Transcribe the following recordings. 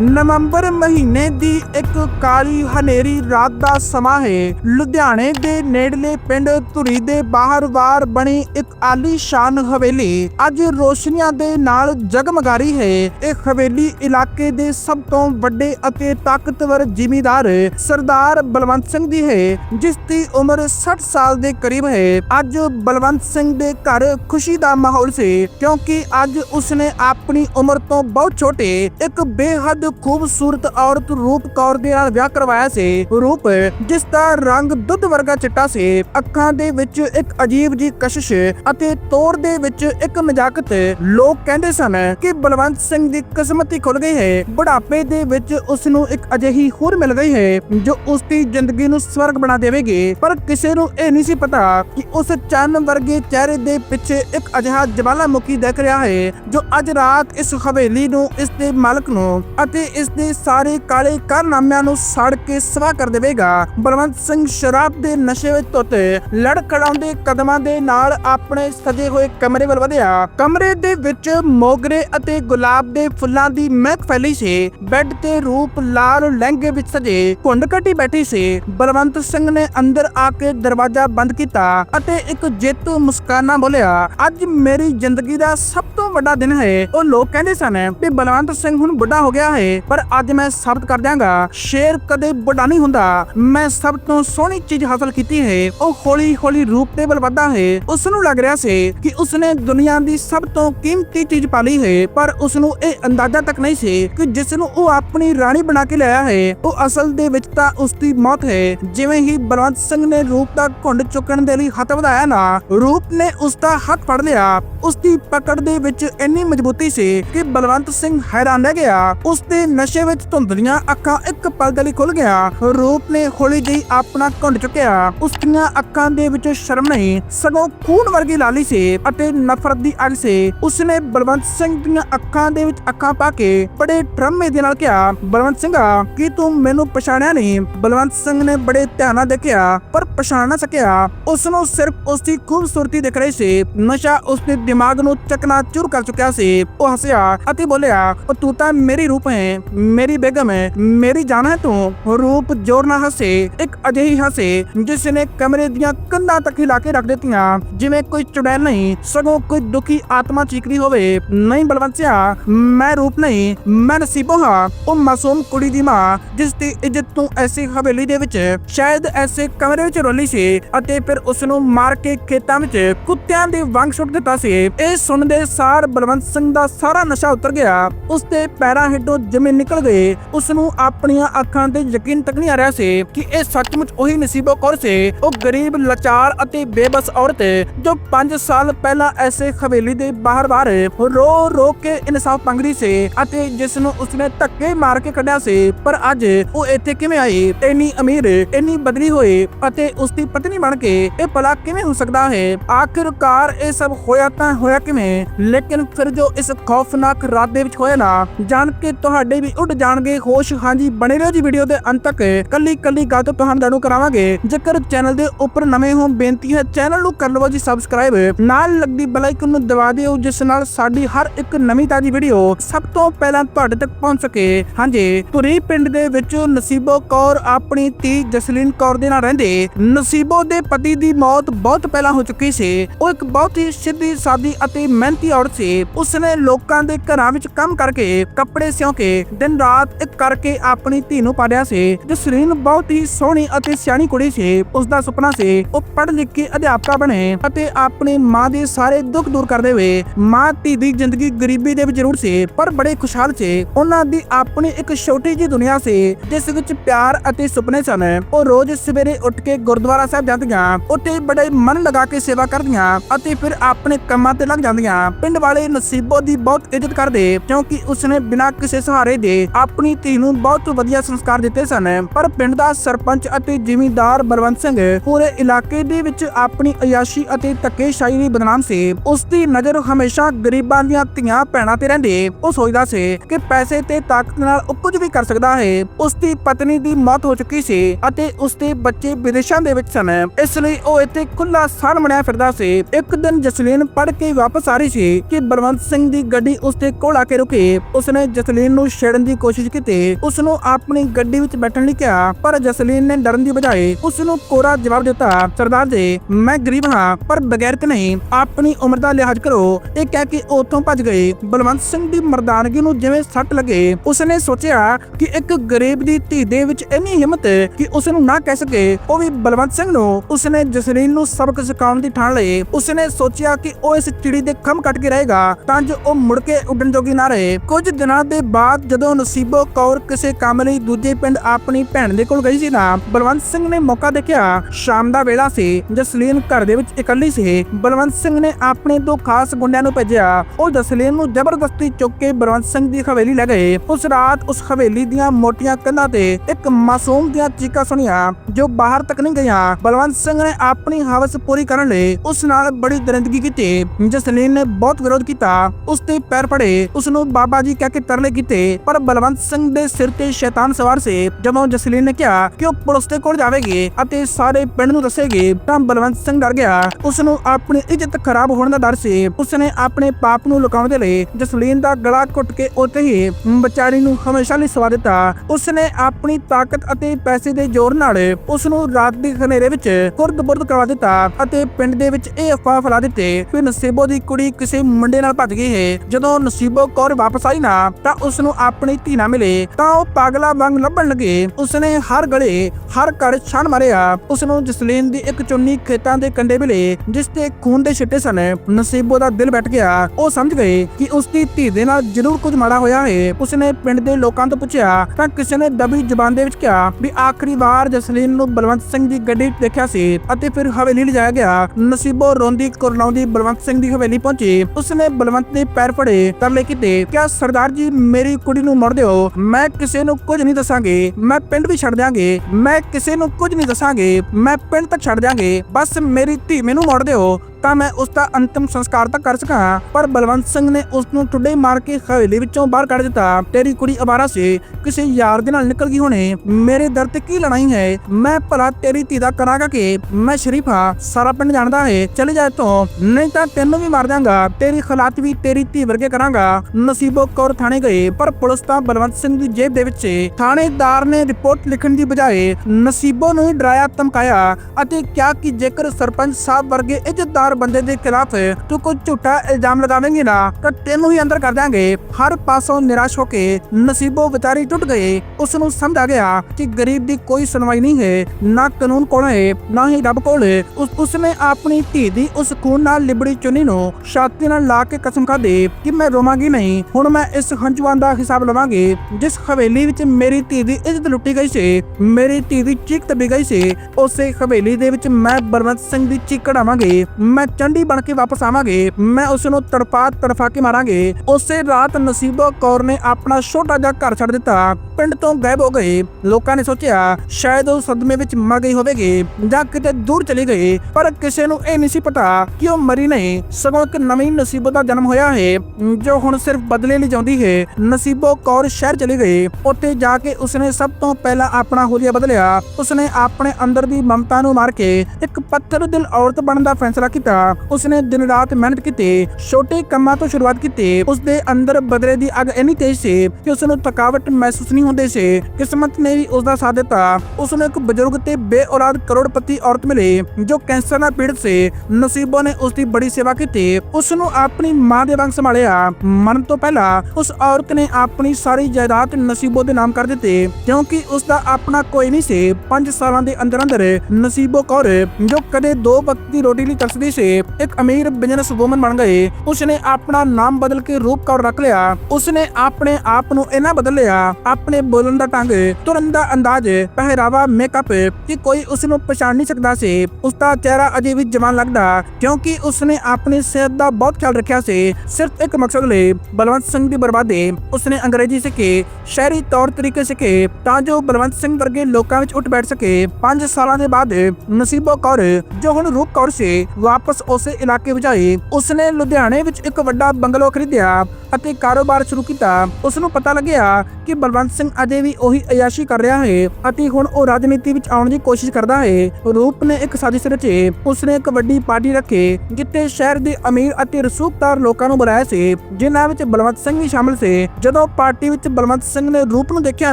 ਨਵੰਬਰ ਮਹੀਨੇ ਦੀ ਇੱਕ ਕਾਲੀ ਹਨੇਰੀ ਰਾਤ ਦਾ ਸਮਾਂ ਹੈ। ਲੁਧਿਆਣੇ ਦੇ ਨੇੜਲੇ ਪਿੰਡ ਧੁਰੀ ਦੇ ਬਾਹਰ-ਬਾਰ ਬਣੀ ਇੱਕ ਆਲੀਸ਼ਾਨ ਹਵੇਲੀ ਅੱਜ ਰੋਸ਼ਨੀਆਂ ਦੇ ਨਾਲ ਜਗਮਗਾ ਹੈ। ਇਹ ਹਵੇਲੀ ਇਲਾਕੇ ਦੇ ਸਭ ਤੋਂ ਵੱਡੇ ਅਤੇ ਤਾਕਤਵਰ ਜਿਮੀਦਾਰ ਸਰਦਾਰ ਬਲਵੰਤ ਸਿੰਘ ਦੀ ਹੈ, ਜਿਸ ਦੀ ਉਮਰ 60 ਸਾਲ ਦੇ ਕਰੀਬ ਹੈ। ਅੱਜ ਬਲਵੰਤ ਸਿੰਘ ਦੇ ਘਰ ਖੁਸ਼ੀ ਦਾ ਮਾਹੌਲ ਸੀ, ਕਿਉਂਕਿ ਅੱਜ ਉਸਨੇ ਆਪਣੀ ਉਮਰ ਤੋਂ ਬਹੁਤ ਛੋਟੇ, ਇੱਕ ਬੇਹੱਦ ਖੂਬਸੂਰਤ ਔਰਤ ਰੂਪ ਕੌਰ ਦੇ ਨਾਲ ਵਿਆਹ ਕਰਵਾਇਆ ਸੀ। ਰੂਪ ਜਿਸ ਦਾ ਰੰਗ ਦੁੱਧ ਵਰਗਾ ਚਿੱਟਾ ਸੀ। ਅੱਖਾਂ ਦੇ ਵਿੱਚ ਇੱਕ ਅਜੀਬ ਜੀ ਕਸ਼ਿਸ਼ ਅਤੇ ਤੋਰ ਦੇ ਵਿੱਚ ਇੱਕ ਨਜ਼ਾਕਤ ਲੋਕ ਕਹਿੰਦੇ ਸਨ ਕਿ ਬਲਵੰਤ ਸਿੰਘ ਦੀ ਕਿਸਮਤ ਹੀ ਖੁੱਲ ਗਈ ਹੈ। ਬੁਢਾਪੇ ਦੇ ਵਿੱਚ ਉਸ ਨੂੰ ਇੱਕ ਅਜਿਹੀ ਹੂਰ ਮਿਲ ਗਈ ਹੈ, ਜੋ ਉਸ ਦੀ ਜ਼ਿੰਦਗੀ ਨੂੰ ਸਵਰਗ ਬਣਾ ਦੇਵੇਗੀ। ਪਰ ਕਿਸੇ ਨੂੰ ਇਹ ਨਹੀਂ ਸੀ ਪਤਾ ਕਿ ਉਸ ਚੰਨ ਵਰਗੇ ਚਿਹਰੇ ਦੇ ਪਿੱਛੇ ਇੱਕ ਅਜਿਹਾ ਜਵਾਲਾਮੁਖੀ ਦੇਖ ਰਿਹਾ ਹੈ, ਜੋ ਅੱਜ ਰਾਤ ਇਸ ਹਵੇਲੀ ਨੂੰ, ਇਸ ਦੇ ਮਾਲਕ ਨੂੰ ਅਤੇ ਇਸ ਦੇ ਸਾਰੇ ਕਾਲੇ ਕਾਰਨਾਮਿਆਂ ਨੂੰ ਸੜ ਕੇ ਸਵਾ ਕਰ ਦੇਵੇਗਾ। ਬਲਵੰਤ ਸਿੰਘ ਸ਼ਰਾਬ ਦੇ ਨਸ਼ੇ ਵਿੱਚ ਧੁੱਤ, ਲੜਖੜਾਉਂਦੇ ਕਦਮਾਂ ਦੇ ਨਾਲ ਆਪਣੇ ਸਜੇ ਹੋਏ ਕਮਰੇ ਵੱਲ ਵਧਿਆ। ਕਮਰੇ ਦੇ ਵਿੱਚ ਮੋਗਰੇ ਅਤੇ ਗੁਲਾਬ ਦੇ ਫੁੱਲਾਂ ਦੀ ਮਹਿਕ ਫੈਲੀ ਸੀ। ਬੈੱਡ ਤੇ ਰੂਪ ਲਾਲ ਲਹਿੰਗੇ ਵਿੱਚ ਸਜੇ ਘੁੰਡ ਕੱਟੀ ਬੈਠੀ ਸੀ। ਬਲਵੰਤ ਸਿੰਘ ਨੇ ਅੰਦਰ ਆ ਕੇ ਦਰਵਾਜ਼ਾ ਬੰਦ ਕੀਤਾ ਅਤੇ ਇੱਕ ਜੇਤੂ ਮੁਸਕਾਨਾ ਬੋਲਿਆ, ਅੱਜ ਮੇਰੀ ਜ਼ਿੰਦਗੀ ਦਾ ਸਭ ਤੋਂ ਵੱਡਾ ਦਿਨ ਹੈ। ਉਹ ਲੋਕ ਕਹਿੰਦੇ ਸਨ ਕਿ ਬਲਵੰਤ ਸਿੰਘ ਹੁਣ ਬੁੱਢਾ ਹੋ ਗਿਆ ਹੈ। ਪਰ ਅੱਜ ਮੈਂ ਸਾਬਤ ਕਰ ਦਿਆਂਗਾ, ਸ਼ੇਰ ਕਦੇ ਬੁੱਢਾ ਨਹੀਂ ਹੁੰਦਾ। ਮੈਂ ਸਭ ਤੋਂ ਸੋਹਣੀ ਚੀਜ਼ ਹਾਸਲ ਕੀਤੀ ਹੈ, ਉਹ ਹੌਲੀ ਹੌਲੀ ਰੂਪ ਤੇ ਬਲ ਵੱਧਦਾ ਹੈ। ਉਸ ਨੂੰ ਲੱਗ ਰਿਹਾ ਸੀ ਕਿ ਉਸਨੇ ਦੁਨੀਆ ਦੀ ਸਭ ਤੋਂ ਕੀਮਤੀ ਚੀਜ਼ ਪਾ ਲਈ ਹੈ, ਪਰ ਉਸ ਨੂੰ ਇਹ ਅੰਦਾਜ਼ਾ ਤੱਕ ਨਹੀਂ ਸੀ ਕਿ ਜਿਸ ਨੂੰ ਉਹ ਆਪਣੀ ਰਾਣੀ ਬਣਾ ਕੇ ਲਿਆਇਆ ਹੈ, ਉਹ ਅਸਲ ਦੇ ਵਿੱਚ ਤਾਂ ਉਸ ਦੀ ਮੌਤ ਹੈ। ਜਿਵੇਂ ਹੀ ਬਲਵੰਤ ਸਿੰਘ ਨੇ ਰੂਪ ਦਾ ਘੁੰਡ ਚੁੱਕਣ ਦੇ ਲਈ ਹੱਥ ਵਧਾਇਆ ਨਾ, ਰੂਪ ਨੇ ਉਸ ਦਾ ਹੱਥ ਫੜ ਲਿਆ। ਉਸ ਦੀ ਪਕੜ ਦੇ ਵਿੱਚ ਇੰਨੀ ਮਜ਼ਬੂਤੀ ਸੀ ਕਿ ਬਲਵੰਤ ਸਿੰਘ ਹੈਰਾਨ ਰਹਿ ਗਿਆ। ਉਸ ਦੇ ਨਸ਼ੇ ਵਿੱਚ ਧੁੰਦਲੀਆਂ ਅੱਖਾਂ ਇੱਕ ਪਲ ਦੇ ਲਈ ਖੁੱਲ ਗਿਆ। ਰੂਪ ਨੇ ਹੌਲੀ ਜਿਹੀ ਆਪਣਾ ਘੁੰਡ ਚੁੱਕਿਆ। ਉਸ ਦੀਆਂ ਅੱਖਾਂ ਦੇ ਵਿੱਚ ਸ਼ਰਮ ਨਹੀਂ, ਸਗੋਂ ਖੂਨ ਵਰਗੀ ਲਾਲੀ ਸੀ ਅਤੇ ਨਫ਼ਰਤ ਦੀ ਅੱਗ ਸੀ। ਉਸਨੇ ਬਲਵੰਤ ਸਿੰਘ ਦੀਆਂ ਅੱਖਾਂ ਦੇ ਵਿੱਚ ਅੱਖਾਂ ਪਾ ਕੇ ਬੜੇ ਡਰਮੇ ਦੇ ਨਾਲ ਕਿਹਾ, ਬਲਵੰਤ ਸਿੰਘ, ਕੀ ਤੂੰ ਮੈਨੂੰ ਪਛਾਣਿਆ ਨਹੀਂ? ਬਲਵੰਤ ਸਿੰਘ ਨੇ ਬੜੇ ਧਿਆਨ ਨਾਲ ਦੇਖਿਆ, ਪਰ ਪਛਾਣ ਨਾ ਸਕਿਆ। ਉਸ ਨੂੰ ਸਿਰਫ ਉਸ ਦੀ ਖੂਬਸੂਰਤੀ ਦਿਖ ਰਹੀ ਸੀ। ਨਸ਼ਾ ਉਸ ਦੇ ਦਿਮਾਗ ਨੂੰ ਚਕਨਾ ਚੁਰ ਕਰ ਚੁੱਕਿਆ ਸੀ। ਉਹ ਹੱਸਿਆ ਅਤੇ ਬੋਲਿਆ, ਉਹ ਤੂੰ ਤਾਂ ਮੇਰੀ ਰੂਪ ਹੈ। ਮੇਰੀ ਬੇਗਮ ਹੈ, ਮੇਰੀ ਜਾਨ ਹੈ ਤੂੰ। ਰੂਪ ਜ਼ੋਰ ਨਾਲ ਹੱਸੇ, ਇੱਕ ਅਜਿਹੀ ਹੱਸੇ, ਜਿਸ ਨੇ ਕਮਰੇ ਦੀਆਂ ਕੰਧਾਂ ਤੱਕ ਹਿਲਾ ਕੇ ਰੱਖ ਦਿੱਤੀਆਂ। ਜਿਵੇਂ ਕੋਈ ਚੁੜੈਲ ਨਹੀਂ, ਸਗੋਂ ਕੋਈ ਦੁਖੀ ਆਤਮਾ ਚੀਕਰੀ ਹੋਵੇ। ਨਹੀਂ ਬਲਵੰਤਿਆ ਮੈਂ ਰੂਪ ਨਹੀਂ, ਮੈਂ ਨਸੀਬੋ ਹਾਂ। ਉਹ ਮਾਸੂਮ ਕੁੜੀ ਦੀ ਮਾਂ, ਜਿਸ ਦੀ ਇੱਜ਼ਤ ਤੂੰ ਐਸੀ ਹਵੇਲੀ ਦੇ ਵਿੱਚ, ਸ਼ਾਇਦ ਐਸੇ ਕਮਰੇ ਵਿੱਚ ਰੋਲੀ ਸੀ, ਅਤੇ ਫਿਰ ਉਸ ਨੂੰ ਮਾਰ ਕੇ ਖੇਤਾਂ ਵਿੱਚ ਕੁੱਤਿਆਂ ਦੀ ਵਾਂਗ ਸੁੱਟ ਦਿੱਤਾ ਸੀ। ਇਹ ਸੁਣਦੇ ਸਾਰ ਬਲਵੰਤ ਸਿੰਘ ਦਾ ਸਾਰਾ ਨਸ਼ਾ ਉਤਰ ਗਿਆ। ਉਸ ਦੇ ਪੈਰਾਂ ਹੇਠੋਂ ਜਿਵੇਂ ਨਿਕਲ ਗਏ ਉਸ ਨੂੰ ਆਪਣੀਆਂ ਅੱਖਾਂ ਤੇ ਯਕੀਨ ਤੱਕ ਨਹੀਂ ਆ ਰਿਹਾ ਸੀ ਕਿ ਇਹ ਸੱਚਮੁੱਚ ਉਹੀ ਨਸੀਬੋ ਕੌਰ ਸੀ। ਉਹ ਗਰੀਬ, ਲਾਚਾਰ ਅਤੇ ਬੇਬਸ ਔਰਤ ਜੋ 5 ਸਾਲ ਪਹਿਲਾਂ ਐਸੇ ਹਵੇਲੀ ਦੇ ਬਾਹਰ-ਬਾਹਰ ਰੋ ਰੋ ਕੇ ਇਨਸਾਫ ਮੰਗ ਰਹੀ ਸੀ ਅਤੇ ਜਿਸ ਨੂੰ ਉਸਨੇ ਧੱਕੇ ਮਾਰ ਕੇ ਕੱਢਿਆ ਸੀ। ਪਰ ਅੱਜ ਉਹ ਇੱਥੇ ਕਿਵੇਂ ਆਈ? ਇੰਨੀ ਅਮੀਰ, ਇੰਨੀ ਬਦਲੀ ਹੋਈ ਅਤੇ ਉਸ ਦੀ ਪਤਨੀ ਬਣ ਕੇ ਇਹ ਭਲਾ ਕਿਵੇਂ ਹੋ ਸਕਦਾ ਹੈ? ਆਖਿਰਕਾਰ ਇਹ ਸਭ ਹੋਇਆ ਤਾਂ ਹੋਇਆ ਕਿਵੇਂ? ਲੇਕਿਨ ਫਿਰ ਜੋ ਇਸ ਖੌਫਨਾਕ ਰਾਤ ਦੇ ਵਿੱਚ ਹੋਇਆ ਨਾ, ਜਾਣ ਕੇ ਤੁਹਾਨੂੰ ਤੁਹਾਡੇ ਵੀ ਉੱਡ ਜਾਣਗੇ ਹੋਸ਼ ਹਾਂਜੀ, ਬਣੇ ਰਹੋ ਜੀ ਵੀਡੀਓ ਦੇ ਅੰਤ ਤੱਕ। ਕੱਲੀ ਕੱਲੀ ਗੱਲ ਤੋਂ ਤੁਹਾਨੂੰ ਜਾਣੂ ਕਰਾਵਾਂਗੇ। ਜੇਕਰ ਚੈਨਲ ਦੇ ਉੱਪਰ ਨਵੇਂ ਹੋ, ਬੇਨਤੀ ਹੈ ਚੈਨਲ ਨੂੰ ਕਰ ਲਵੋ ਜੀ ਸਬਸਕ੍ਰਾਈਬ ਨਾਲ ਲੱਗਦੀ ਬੈਲ ਆਈਕਨ ਨੂੰ ਦਬਾ ਦਿਓ, ਜਿਸ ਨਾਲ ਸਾਡੀ ਹਰ ਇੱਕ ਨਵੀਂ ਤਾਜੀ ਵੀਡੀਓ ਸਭ ਤੋਂ ਪਹਿਲਾਂ ਤੁਹਾਡੇ ਤੱਕ ਪਹੁੰਚ ਸਕੇ। ਹਾਂਜੀ, ਧੁਰੀ ਪਿੰਡ ਦੇ ਵਿੱਚ ਨਸੀਬੋ ਕੌਰ ਆਪਣੀ ਧੀ ਜਸਲੀਨ ਕੌਰ ਦੇ ਨਾਲ ਰਹਿੰਦੇ। ਨਸੀਬੋ ਦੇ ਪਤੀ ਦੀ ਮੌਤ ਬਹੁਤ ਪਹਿਲਾਂ ਹੋ ਚੁੱਕੀ ਸੀ। ਉਹ ਇੱਕ ਬਹੁਤ ਹੀ ਸਿੱਧੀ, ਸਾਦੀ ਅਤੇ ਮਿਹਨਤੀ ਔਰਤ ਸੀ। ਉਸਨੇ ਲੋਕਾਂ ਦੇ ਘਰਾਂ ਵਿੱਚ ਕੰਮ ਕਰਕੇ ਕੱਪੜੇ ਸਿਉਂ ਕੇ ਦਿਨ ਰਾਤ ਇੱਕ ਕਰਕੇ ਆਪਣੀ ਧੀ ਨੂੰ ਪਾਲਿਆ ਸੀ ਜਸਲੀਨ ਬਹੁਤ ਹੀ ਸੋਹਣੀ ਅਤੇ ਸਿਆਣੀ ਕੁੜੀ ਸੀ ਉਸ ਦਾ ਸੁਪਨਾ ਸੀ ਉਹ ਪੜ੍ਹ ਲਿਖ ਕੇ ਅਧਿਆਪਕਾ ਬਣੇ ਅਤੇ ਆਪਣੀ ਮਾਂ ਦੇ ਸਾਰੇ ਦੁੱਖ ਦੂਰ ਕਰਦੇ ਹੋਏ ਮਾਂ ਧੀ ਦੀ ਜ਼ਿੰਦਗੀ ਗਰੀਬੀ ਦੇ ਵਿੱਚ ਜ਼ਰੂਰ ਸੀ, ਪਰ ਬੜੇ ਖੁਸ਼ਹਾਲ ਸੀ। ਉਹਨਾਂ ਦੀ ਆਪਣੀ ਇੱਕ ਛੋਟੀ ਜਿਹੀ ਦੁਨੀਆ ਸੀ, ਜਿਸ ਵਿੱਚ ਪਿਆਰ ਅਤੇ ਸੁਪਨੇ ਸਨ। ਉਹ ਰੋਜ਼ ਸਵੇਰੇ ਉੱਠ ਕੇ ਗੁਰਦੁਆਰਾ ਸਾਹਿਬ ਜਾਂਦੀਆਂ, ਉੱਥੇ ਬੜੇ ਮਨ ਲਗਾ ਕੇ ਸੇਵਾ ਕਰਦੀਆਂ ਅਤੇ ਫਿਰ ਆਪਣੇ ਕੰਮਾਂ ਤੇ ਲੱਗ ਜਾਂਦੀਆਂ। ਪਿੰਡ ਵਾਲੇ ਨਸੀਬੋ ਦੀ ਬਹੁਤ ਇੱਜ਼ਤ ਕਰਦੇ, ਕਿਉਂਕਿ ਉਸਨੇ ਬਿਨਾਂ ਕਿਸੇ ਸਹਾਰੇ ਦੇ ਆਪਣੀ ਧੀ ਨੂੰ ਬਹੁਤ ਵਧੀਆ ਸੰਸਕਾਰ ਦਿੱਤੇ ਸਨ। ਪਰ ਪਿੰਡ ਦਾ ਸਰਪੰਚ ਅਤੇ ਜ਼ਿਮੀਂਦਾਰ ਬਲਵੰਤ ਸਿੰਘ ਪੂਰੇ ਇਲਾਕੇ ਦੇ ਵਿੱਚ ਆਪਣੀ ਅਯਾਸ਼ੀ ਅਤੇ ਧੱਕੇਸ਼ਾਹੀ ਲਈ ਬਦਨਾਮ ਸੀ। ਉਸ ਦੀ ਨਜ਼ਰ ਹਮੇਸ਼ਾ ਗਰੀਬਾਂ ਦੀਆਂ ਧੀਆਂ ਭੈਣਾਂ ਤੇ ਰਹਿੰਦੀ। ਉਹ ਸੋਚਦਾ ਸੀ ਕਿ ਪੈਸੇ ਤੇ ਤਾਕਤ ਨਾਲ ਉਹ ਕੁਝ ਵੀ ਕਰ ਸਕਦਾ ਹੈ। ਉਸ ਦੀ ਪਤਨੀ ਦੀ ਮੌਤ ਹੋ ਚੁੱਕੀ ਸੀ ਅਤੇ ਉਸ ਦੇ ਬੱਚੇ ਵਿਦੇਸ਼ਾਂ ਦੇ ਵਿੱਚ ਸਨ। ਇਸ ਲਈ ਉਹ ਇੱਥੇ ਖੁੱਲਾ ਸਾਨ ਬਣਿਆ ਫਿਰਦਾ ਸੀ। ਇੱਕ ਦਿਨ ਜਸਲੀਨ ਪੜ ਕੇ ਵਾਪਸ ਆ ਰਹੀ ਸੀ ਕਿ ਬਲਵੰਤ ਸਿੰਘ ਦੀ ਗੱਡੀ ਉਸ ਦੇ ਕੋਲ ਆ ਕੇ ਰੁਕੀ। ਉਸਨੇ ਜਸਲੀਨ ਨੂੰ ਨੂੰ ਛੇੜਨ ਦੀ ਕੋਸ਼ਿਸ਼ ਕੀਤੀ ਉਸ ਨੂੰ ਆਪਣੀ ਗੱਡੀ ਵਿੱਚ ਬੈਠਣ ਲਈ ਕਿਹਾ, ਪਰ ਜਸਲੀਨ ਨੇ ਡਰਨ ਦੀ ਬਜਾਏ ਉਸ ਨੂੰ ਕੋਰਾ ਜਵਾਬ ਦਿੱਤਾ, ਸਰਦਾਰ ਜੀ, ਮੈਂ ਗਰੀਬ ਹਾਂ, ਪਰ ਬਗੈਰਤ ਨਹੀਂ, ਆਪਣੀ ਉਮਰ ਦਾ ਲਿਹਾਜ਼ ਕਰੋ। ਇਹ ਕਹਿ ਕੇ ਉੱਥੋਂ ਭੱਜ ਗਏ। ਬਲਵੰਤ ਸਿੰਘ ਦੀ ਮਰਦਾਨਗੀ ਨੂੰ ਜਿਵੇਂ ਸੱਟ ਲੱਗੇ, ਉਸਨੇ ਸੋਚਿਆ ਕਿ ਇੱਕ ਗਰੀਬ ਦੀ ਧੀ ਦੇ ਵਿੱਚ ਇੰਨੀ ਹਿੰਮਤ ਕਿ ਉਸ ਨੂੰ ਨਾ ਕਹਿ ਸਕੇ। ਉਹ ਵੀ ਬਲਵੰਤ ਸਿੰਘ ਨੂੰ, ਉਸਨੇ ਜਸਲੀਨ ਨੂੰ ਸਬਕ ਸਿਖਾਉਣ ਦੀ ਠਾਣ ਲਈ, ਉਸਨੇ ਸੋਚਿਆ ਕਿ ਉਹ ਇਸ ਚਿੜੀ ਦੇ ਖੰਭ ਕੱਟ ਕੇ ਰਹੇਗਾ, ਤਾਂ ਜੋ ਉਹ ਮੁੜ ਕੇ ਉੱਡਣ ਜੋਗੀ ਨਾ ਰਹੇ। ਕੁਝ ਦਿਨਾਂ ਦੇ ਬਾਅਦ ਜਦੋਂ ਨਸੀਬੋ ਕੌਰ ਕਿਸੇ ਕੰਮ ਲਈ ਦੂਜੇ ਪਿੰਡ ਆਪਣੀ ਭੈਣ ਦੇ ਕੋਲ ਗਈ ਸੀ ਨਾ ਬਲਵੰਤ ਸਿੰਘ ਨੇ ਮੌਕਾ ਦੇਖਿਆ। ਸ਼ਾਮ ਦਾ ਵੇਲਾ ਸੀ। ਜਸਲੀਨ ਘਰ ਦੇ ਵਿੱਚ ਇਕੱਲੀ ਸੀ। ਬਲਵੰਤ ਸਿੰਘ ਨੇ ਆਪਣੇ ਦੋ ਖਾਸ ਗੁੰਡਿਆਂ ਨੂੰ ਭੇਜਿਆ। ਉਹ ਜਸਲੀਨ ਨੂੰ ਜ਼ਬਰਦਸਤੀ ਚੁੱਕ ਕੇ ਬਲਵੰਤ ਸਿੰਘ ਦੀ ਹਵੇਲੀ ਲੈ ਗਏ। ਉਸ ਰਾਤ ਉਸ ਹਵੇਲੀ ਦੀਆਂ ਮੋਟੀਆਂ ਕੰਧਾਂ ਤੇ ਇੱਕ ਮਾਸੂਮ ਦੀਆਂ ਚੀਕਾਂ ਸੁਣੀਆਂ, ਜੋ ਬਾਹਰ ਤੱਕ ਨਹੀਂ ਗਈਆਂ। ਬਲਵੰਤ ਸਿੰਘ ਨੇ ਆਪਣੀ ਹਵਸ ਪੂਰੀ ਕਰਨ ਲਈ ਉਸ ਨਾਲ ਬੜੀ ਦਰਿੰਦਗੀ ਕੀਤੀ। ਜਸਲੀਨ ਨੇ ਬਹੁਤ ਵਿਰੋਧ ਕੀਤਾ। ਉਸ ਤੇ ਪੈਰ ਪੜੇ ਉਸ ਨੂੰ ਬਾਬਾ ਜੀ ਕਹਿ ਕੇ ਤਰਲੇ ਕੀਤੇ। ਪਰ ਬਲਵੰਤ ਸਿੰਘ ਦੇ ਸਿਰ ਤੇ ਸ਼ੈਤਾਨ ਸਵਾਰ ਸੀ। ਜਦੋਂ ਜਸਲੀਨ ਨੇ ਕਿਹਾ ਕਿ ਉਹ ਪੁਲਿਸ ਦੇ ਕੋਲ ਜਾਵੇਗੀ ਅਤੇ ਸਾਰੇ ਪਿੰਡ ਨੂੰ ਦੱਸੇਗੀ, ਤਾਂ ਬਲਵੰਤ ਸਿੰਘ ਡਰ ਗਿਆ। ਉਸ ਨੂੰ ਆਪਣੀ ਇੱਜ਼ਤ ਖਰਾਬ ਹੋਣ ਦਾ ਡਰ ਸੀ। ਉਸ ਨੇ ਆਪਣੇ ਪਾਪ ਨੂੰ ਲੁਕਾਉਣ ਦੇ ਲਈ ਜਸਲੀਨ ਦਾ ਗਲਾ ਘੁੱਟ ਕੇ ਉੱਥੇ ਹੀ ਵਿਚਾਰੀ ਨੂੰ ਹਮੇਸ਼ਾ ਲਈ ਸਵਾ ਦਿੱਤਾ। ਉਸ ਨੇ ਆਪਣੀ ਤਾਕਤ ਅਤੇ ਪੈਸੇ ਦੇ ਜ਼ੋਰ ਨਾਲ ਉਸ ਨੂੰ ਰਾਤ ਦੇ ਹਨੇਰੇ ਵਿੱਚ ਕੁਰਦ-ਬੁਰਦ ਕਰਵਾ ਦਿੱਤਾ ਅਤੇ ਪਿੰਡ ਦੇ ਵਿੱਚ ਇਹ ਅਫਵਾਹ ਫੈਲਾ ਦਿੱਤੇ ਕਿ ਨਸੀਬੋ ਦੀ ਕੁੜੀ ਕਿਸੇ ਮੁੰਡੇ ਨਾਲ ਭੱਜ ਗਈ ਹੈ। ਜਦੋਂ ਨਸੀਬੋ ਕੌਰ ਵਾਪਸ ਆਈ ਨਾ, ਤਾਂ ਉਸ ਨੂੰ ਆਪਣੀ ਧੀ ਨਾ ਮਿਲੇ, ਤਾਂ ਉਹ ਪਾਗਲਾ ਵਾਂਗ ਲੱਭਣ ਲੱਗੇ। ਉਸ ਹਰ ਗਲੇ, ਹਰ ਘਰ ਛਾਣ ਮਾਰਿਆ। ਉਸ ਨੂੰ ਜਸਲੀਨ ਦੀ ਇੱਕ ਚੁੰਨੀ ਖੇਤਾਂ ਦੇ ਕੰਡੇ ਮਿਲੇ, ਜਿਸ ਤੇ ਖੂਨ ਦੇ ਛਿੱਟੇ ਸਨ। ਨਸੀਬੋ ਦਾ ਦਿਲ ਬੈਠ ਗਿਆ। ਉਹ ਸਮਝ ਗਏ ਕਿ ਉਸ ਦੀ ਧੀ ਦੇ ਨਾਲ ਜ਼ਰੂਰ ਕੁਝ ਮਾੜਾ ਹੋਇਆ ਹੈ। ਉਸ ਪਿੰਡ ਦੇ ਲੋਕਾਂ ਤੋਂ ਪੁੱਛਿਆ, ਤਾਂ ਕਿਸੇ ਨੇ ਦਬੀ ਜਬਾਨ ਦੇ ਵਿੱਚ ਕਿਹਾ ਵੀ ਆਖਰੀ ਵਾਰ ਜਸਲੀਨ ਨੂੰ ਬਲਵੰਤ ਸਿੰਘ ਦੀ ਗੱਡੀ ਵਿੱਚ ਦੇਖਿਆ ਸੀ ਅਤੇ ਫਿਰ ਹਵੇਲੀ ਲਿਜਾਇਆ ਗਿਆ। ਨਸੀਬੋ ਰੋਂਦੀ ਕੁਰਲਾਉਂਦੀ ਬਲਵੰਤ ਸਿੰਘ ਦੀ ਹਵੇਲੀ ਪਹੁੰਚੀ। ਉਸਨੇ ਬਲਵੰਤ ਦੇ ਪੈਰ ਫੜੇ, ਤਰਲੇ ਕੀਤੇ, ਕਿਆ ਸਰਦਾਰ ਜੀ, ਮੇਰੀ ਕੁੜੀ ਨੂੰ ਮੋੜ ਦਿਓ। ਮੈਂ ਕਿਸੇ ਨੂੰ ਕੁਝ ਨਹੀਂ ਦੱਸਾਂਗੇ। ਮੈਂ ਪਿੰਡ ਵੀ ਛੱਡ ਦਿਆਂਗੇ। ਮੈਂ ਕਿਸੇ ਨੂੰ ਕੁਝ ਨਹੀਂ ਦੱਸਾਂਗੇ। ਮੈਂ ਪਿੰਡ ਤੱਕ ਛੱਡ ਦਿਆਂਗੇ। ਬਸ ਮੇਰੀ ਧੀ ਮੈਨੂੰ ਮੋੜ ਦਿਓ। ਤਾਂ ਮੈਂ ਉਸ ਦਾ ਅੰਤਿਮ ਸੰਸਕਾਰ ਤਾਂ ਕਰ ਸਕਾਂ ਪਰ ਬਲਵੰਤ ਸਿੰਘ ਨੇ ਉਸ ਨੂੰ ਟੁੱਡੇ ਮਾਰ ਕੇ ਹਵੇਲੀ ਵਿੱਚੋਂ ਬਾਹਰ ਕੱਢ ਦਿੱਤਾ। ਤੇਰੀ ਕੁੜੀ ਅਬਾਰਾ ਸੀ ਕਿਸੇ ਯਾਰ ਦੇ ਨਾਲ ਨਿਕਲ ਗਈ ਹੋਣੇ। ਮੇਰੇ ਦਰ ਤੇ ਕੀ ਲੜਾਈ ਹੈ? ਮੈਂ ਭਲਾ ਤੇਰੀ ਧੀ ਦਾ ਕਰਾਂਗਾ ਕਿ ਮੈਂ ਸ਼ਰੀਫ ਸਾਰਾ ਪਿੰਡ ਜਾਣਦਾ ਹੈ। ਚਲੇ ਜਾ ਇੱਥੋਂ, ਨਹੀਂ ਤਾਂ ਤੈਨੂੰ ਵੀ ਮਾਰ ਦਿਆਂਗਾ। ਤੇਰੀ ਖਲਾਤ ਵੀ ਤੇਰੀ ਧੀ ਵਰਗੇ ਕਰਾਂਗਾ। ਨਸੀਬੋ ਕੌਰ ਥਾਣੇ ਗਏ, ਪਰ ਪੁਲਿਸ ਤਾਂ ਬਲਵੰਤ ਸਿੰਘ ਦੀ ਜੇਬ ਦੇ ਵਿੱਚ ਥਾਣੇਦਾਰ ਨੇ ਰਿਪੋਰਟ ਲਿਖਣ ਦੀ ਬਜਾਏ ਨਸੀਬੋ ਨੂੰ ਡਰਾਇਆ, ਧਮਕਾਇਆ ਅਤੇ ਕਿਹਾ ਕਿ ਜੇਕਰ ਸਰਪੰਚ ਸਾਹਿਬ ਵਰਗੇ ਇੱਜ਼ਤਦਾਰ ਬੰਦੇ ਦੇ ਖਿਲਾਫ ਤੂੰ ਕੋਈ ਝੂਠਾ ਇਲਜ਼ਾਮ ਲਗਾਵੇਂਗੀ ਨਾ, ਤਾਂ ਤੈਨੂੰ ਹੀ ਅੰਦਰ ਕਰ ਦਿਆਂਗੇ। ਹਰ ਪਾਸੋਂ ਨਿਰਾਸ਼ ਹੋ ਕੇ ਨਸੀਬੋ ਵਿਚਾਰੀ ਟੁੱਟ ਗਏ। ਉਸ ਨੂੰ ਸਮਝ ਆ ਗਿਆ ਕਿ ਗਰੀਬ ਦੀ ਕੋਈ ਸੁਣਵਾਈ ਨਹੀਂ ਹੈ, ਨਾ ਕਾਨੂੰਨ ਕੋਲ ਹੈ, ਨਾ ਹੀ ਰੱਬ ਕੋਲ। ਹੈ ਉਸ ਉਸਨੇ ਆਪਣੀ ਧੀ ਦੀ ਉਸ ਖੂਨ ਨਾਲ ਲਿਬੜੀ ਚੁੰਨੀ ਨੂੰ ਛਾਤੀ ਨਾਲ ਲਾ ਕੇ ਕਸਮ ਖਾਦੀ ਕਿ ਮੈਂ ਰੋਵਾਂਗੀ ਨਹੀਂ। ਹੁਣ ਮੈਂ ਇਸ ਹੰਝੂਆਂ ਦਾ ਹਿਸਾਬ ਲਵਾਂਗੀ, ਜਿਸ ਹਵੇਲੀ ਵਿੱਚ ਮੇਰੀ ਧੀ ਦੀ ਇੱਜ਼ਤ ਲੁੱਟੀ ਗਈ ਸੀ, ਮੇਰੀ ਧੀ ਦੀ ਚੀਕ ਦਬੀ ਗਈ ਸੀ, ਉਸੇ ਹਵੇਲੀ ਦੇ ਵਿੱਚ ਮੈਂ ਬਲਵੰਤ ਸਿੰਘ ਦੀ ਚੀਕ ਕਢਾਵਾਂਗੀ। ਮੈਂ ਚੰਡੀ ਬਣ ਕੇ ਵਾਪਸ ਆਵਾਂਗੇ, ਮੈਂ ਉਸ ਨੂੰ ਤੜਪਾ ਤੜਫਾ ਕੇ ਮਾਰਾਂਗੇ। ਉਸੇ ਰਾਤ ਨਸੀਬੋ ਕੌਰ ਨੇ ਆਪਣਾ ਛੋਟਾ ਜਿਹਾ ਘਰ ਛੱਡ ਦਿੱਤਾ। ਪਿੰਡ ਤੋਂ ਗਾਇਬ ਹੋ ਗਏ। ਲੋਕਾਂ ਨੇ ਸੋਚਿਆ, ਸ਼ਾਇਦ ਉਹ ਸਦਮੇ ਵਿੱਚ ਮਰ ਗਈ ਹੋਵੇਗੀ ਜਾਂ ਕਿਤੇ ਦੂਰ ਚਲੀ ਗਈ। ਪਰ ਕਿਸੇ ਨੂੰ ਇਹ ਨਹੀਂ ਸੀ ਪਤਾ ਕਿ ਉਹ ਮਰੀ ਨਹੀਂ। ਸਗੋਂ ਇੱਕ ਨਵੀਂ ਨਸੀਬੋ ਦਾ ਜਨਮ ਹੋਇਆ ਹੈ, ਜੋ ਹੁਣ ਸਿਰਫ ਬਦਲੇ ਲਈ ਜਾਂਦੀ ਹੈ। ਨਸੀਬੋ ਕੌਰ ਸ਼ਹਿਰ ਚਲੀ ਗਈ। ਉੱਥੇ ਜਾ ਕੇ ਉਸਨੇ ਸਭ ਤੋਂ ਪਹਿਲਾਂ ਆਪਣਾ ਹੁਲੀਆ ਬਦਲਿਆ। ਉਸਨੇ ਆਪਣੇ ਅੰਦਰ ਦੀ ਮਮਤਾ ਨੂੰ ਮਾਰ ਕੇ ਇੱਕ ਪੱਥਰ ਦਿਲ ਔਰਤ ਬਣਨ ਦਾ ਫੈਸਲਾ ਕੀਤਾ। ਉਸਨੇ ਦਿਨ ਰਾਤ ਮਿਹਨਤ ਕੀਤੀ, ਛੋਟੇ ਕੰਮਾਂ ਤੋਂ ਸ਼ੁਰੂਆਤ ਕੀਤੀ। ਉਸਦੇ ਅੰਦਰ ਬਦਲੇ ਦੀ ਅੱਗ ਇੰਨੀ ਤੇਜ਼ ਸੀ ਕਿ ਉਸ ਨੂੰ ਥਕਾਵਟ ਮਹਿਸੂਸ ਨਹੀਂ ਹੁੰਦੀ ਸੀ। ਕਿਸਮਤ ਨੇ ਵੀ ਉਸ ਦਾ ਸਾਥ ਦਿੱਤਾ। ਉਸ ਨੂੰ ਇੱਕ ਬਜ਼ੁਰਗ ਤੇ ਬੇਔਲਾਦ ਕਰੋੜਪਤੀ ਔਰਤ ਮਿਲੀ, ਜੋ ਕੈਂਸਰ ਨਾਲ ਪੀੜਤ ਸੀ। ਨਸੀਬੋ ਨੇ ਉਸ ਦੀ ਬੜੀ ਸੇਵਾ ਕੀਤੀ। ਉਸ ਨੂੰ ਆਪਣੀ ਮਾਂ ਦੇ ਵਾਂਗ ਸੰਭਾਲਿਆ। ਮਰਨ ਤੋਂ ਪਹਿਲਾਂ ਉਸ ਔਰਤ ਨੇ ਆਪਣੀ ਸਾਰੀ ਜਾਇਦਾਦ ਨਸੀਬੋ ਦੇ ਨਾਮ ਕਰ ਦਿੱਤੀ, ਕਿਉਂਕਿ ਉਸ ਦਾ ਆਪਣਾ ਕੋਈ ਨਹੀਂ ਸੀ। 5 ਸਾਲਾਂ ਦੇ ਅੰਦਰ ਅੰਦਰ ਨਸੀਬੋ ਕੌਰ, ਜੋ ਕਦੇ ਦੋ ਵਕਤ ਦੀ ਰੋਟੀ ਲਈ ਤਰਸਦੀ ਸੀ ਇੱਕ ਅਮੀਰ ਬਿਜ਼ਨਸ ਵੂਮਨ ਬਣ ਗਈ ਉਸ ਆਪਣਾ ਨਾਮ ਬਦਲ ਕੇ ਰੂਪ ਕੌਰ ਰੱਖ ਲਿਆ। ਉਸਨੇ ਆਪਣੇ ਆਪ ਨੂੰ ਇਹਨਾਂ ਬਦਲ ਲਿਆ, ਆਪਣੇ ਬੋਲਣ ਦਾ ਢੰਗ, ਤੁਰਨ ਦਾ ਅੰਦਾਜ਼, ਪਹਿਰਾਵਾ ਮੇਕਅਪ ਕਿ ਕੋਈ ਉਸ ਨੂੰ ਪਛਾਣ ਨਹੀਂ ਸਕਦਾ ਸੀ। ਉਸ ਦਾ ਚਿਹਰਾ ਅਜੇ ਵੀ ਜਵਾਨ ਲੱਗਦਾ, ਕਿਉਂਕਿ ਉਸ ਆਪਣੀ ਸਿਹਤ ਦਾ ਬਹੁਤ ਖਿਆਲ ਰੱਖਿਆ ਸੀ। ਸਿਰਫ ਇੱਕ ਮਕਸਦ ਲਈ ਬਲਵੰਤ ਸਿੰਘ ਦੀ ਬਰਬਾਦੀ। ਉਸਨੇ ਅੰਗਰੇਜ਼ੀ ਸਿੱਖੀ, ਸ਼ਹਿਰੀ ਤੌਰ ਤਰੀਕੇ ਸਿੱਖੇ, ਤਾਂ ਜੋ ਬਲਵੰਤ ਸਿੰਘ ਵਰਗੇ ਲੋਕਾਂ ਵਿੱਚ ਉੱਠ ਬੈਠ ਸਕੇ। 5 ਸਾਲਾਂ ਦੇ ਬਾਅਦ ਨਸੀਬੋ ਕੌਰ, ਜੋ ਹੁਣ ਰੂਪ ਕੌਰ ਸੀ ਵਾਪਸ ਵਾਪਸ ਉਸੇ ਇਲਾਕੇ ਵਿੱਚ ਆਏ ਉਸਨੇ ਲੁਧਿਆਣੇ ਵਿੱਚ ਇੱਕ ਵੱਡਾ ਬੰਗਲੋ ਖਰੀਦਿਆ ਅਤੇ ਕਾਰੋਬਾਰ ਸ਼ੁਰੂ ਕੀਤਾ। ਉਸ ਨੂੰ ਪਤਾ ਲੱਗਿਆ ਕਿ ਬਲਵੰਤ ਸਿੰਘ ਅਜੇ ਵੀ ਉਹੀ ਅਯਾਸ਼ੀ ਕਰ ਰਿਹਾ ਹੈ ਅਤੇ ਹੁਣ ਉਹ ਰਾਜਨੀਤੀ ਵਿੱਚ ਆਉਣ ਦੀ ਕੋਸ਼ਿਸ਼ ਕਰਦਾ ਹੈ। ਰੂਪ ਨੇ ਇੱਕ ਸਾਜ਼ਿਸ਼ ਰਚੀ। ਉਸਨੇ ਇੱਕ ਵੱਡੀ ਪਾਰਟੀ ਰੱਖੀ, ਜਿੱਥੇ ਸ਼ਹਿਰ ਦੇ ਅਮੀਰ ਅਤੇ ਰਸੂਖਦਾਰ ਲੋਕਾਂ ਨੂੰ ਬੁਲਾਇਆ ਸੀ, ਜਿਨ੍ਹਾਂ ਵਿੱਚ ਬਲਵੰਤ ਸਿੰਘ ਵੀ ਸ਼ਾਮਲ ਸੀ। ਜਦੋਂ ਪਾਰਟੀ ਵਿੱਚ ਬਲਵੰਤ ਸਿੰਘ ਨੇ ਰੂਪ ਨੂੰ ਦੇਖਿਆ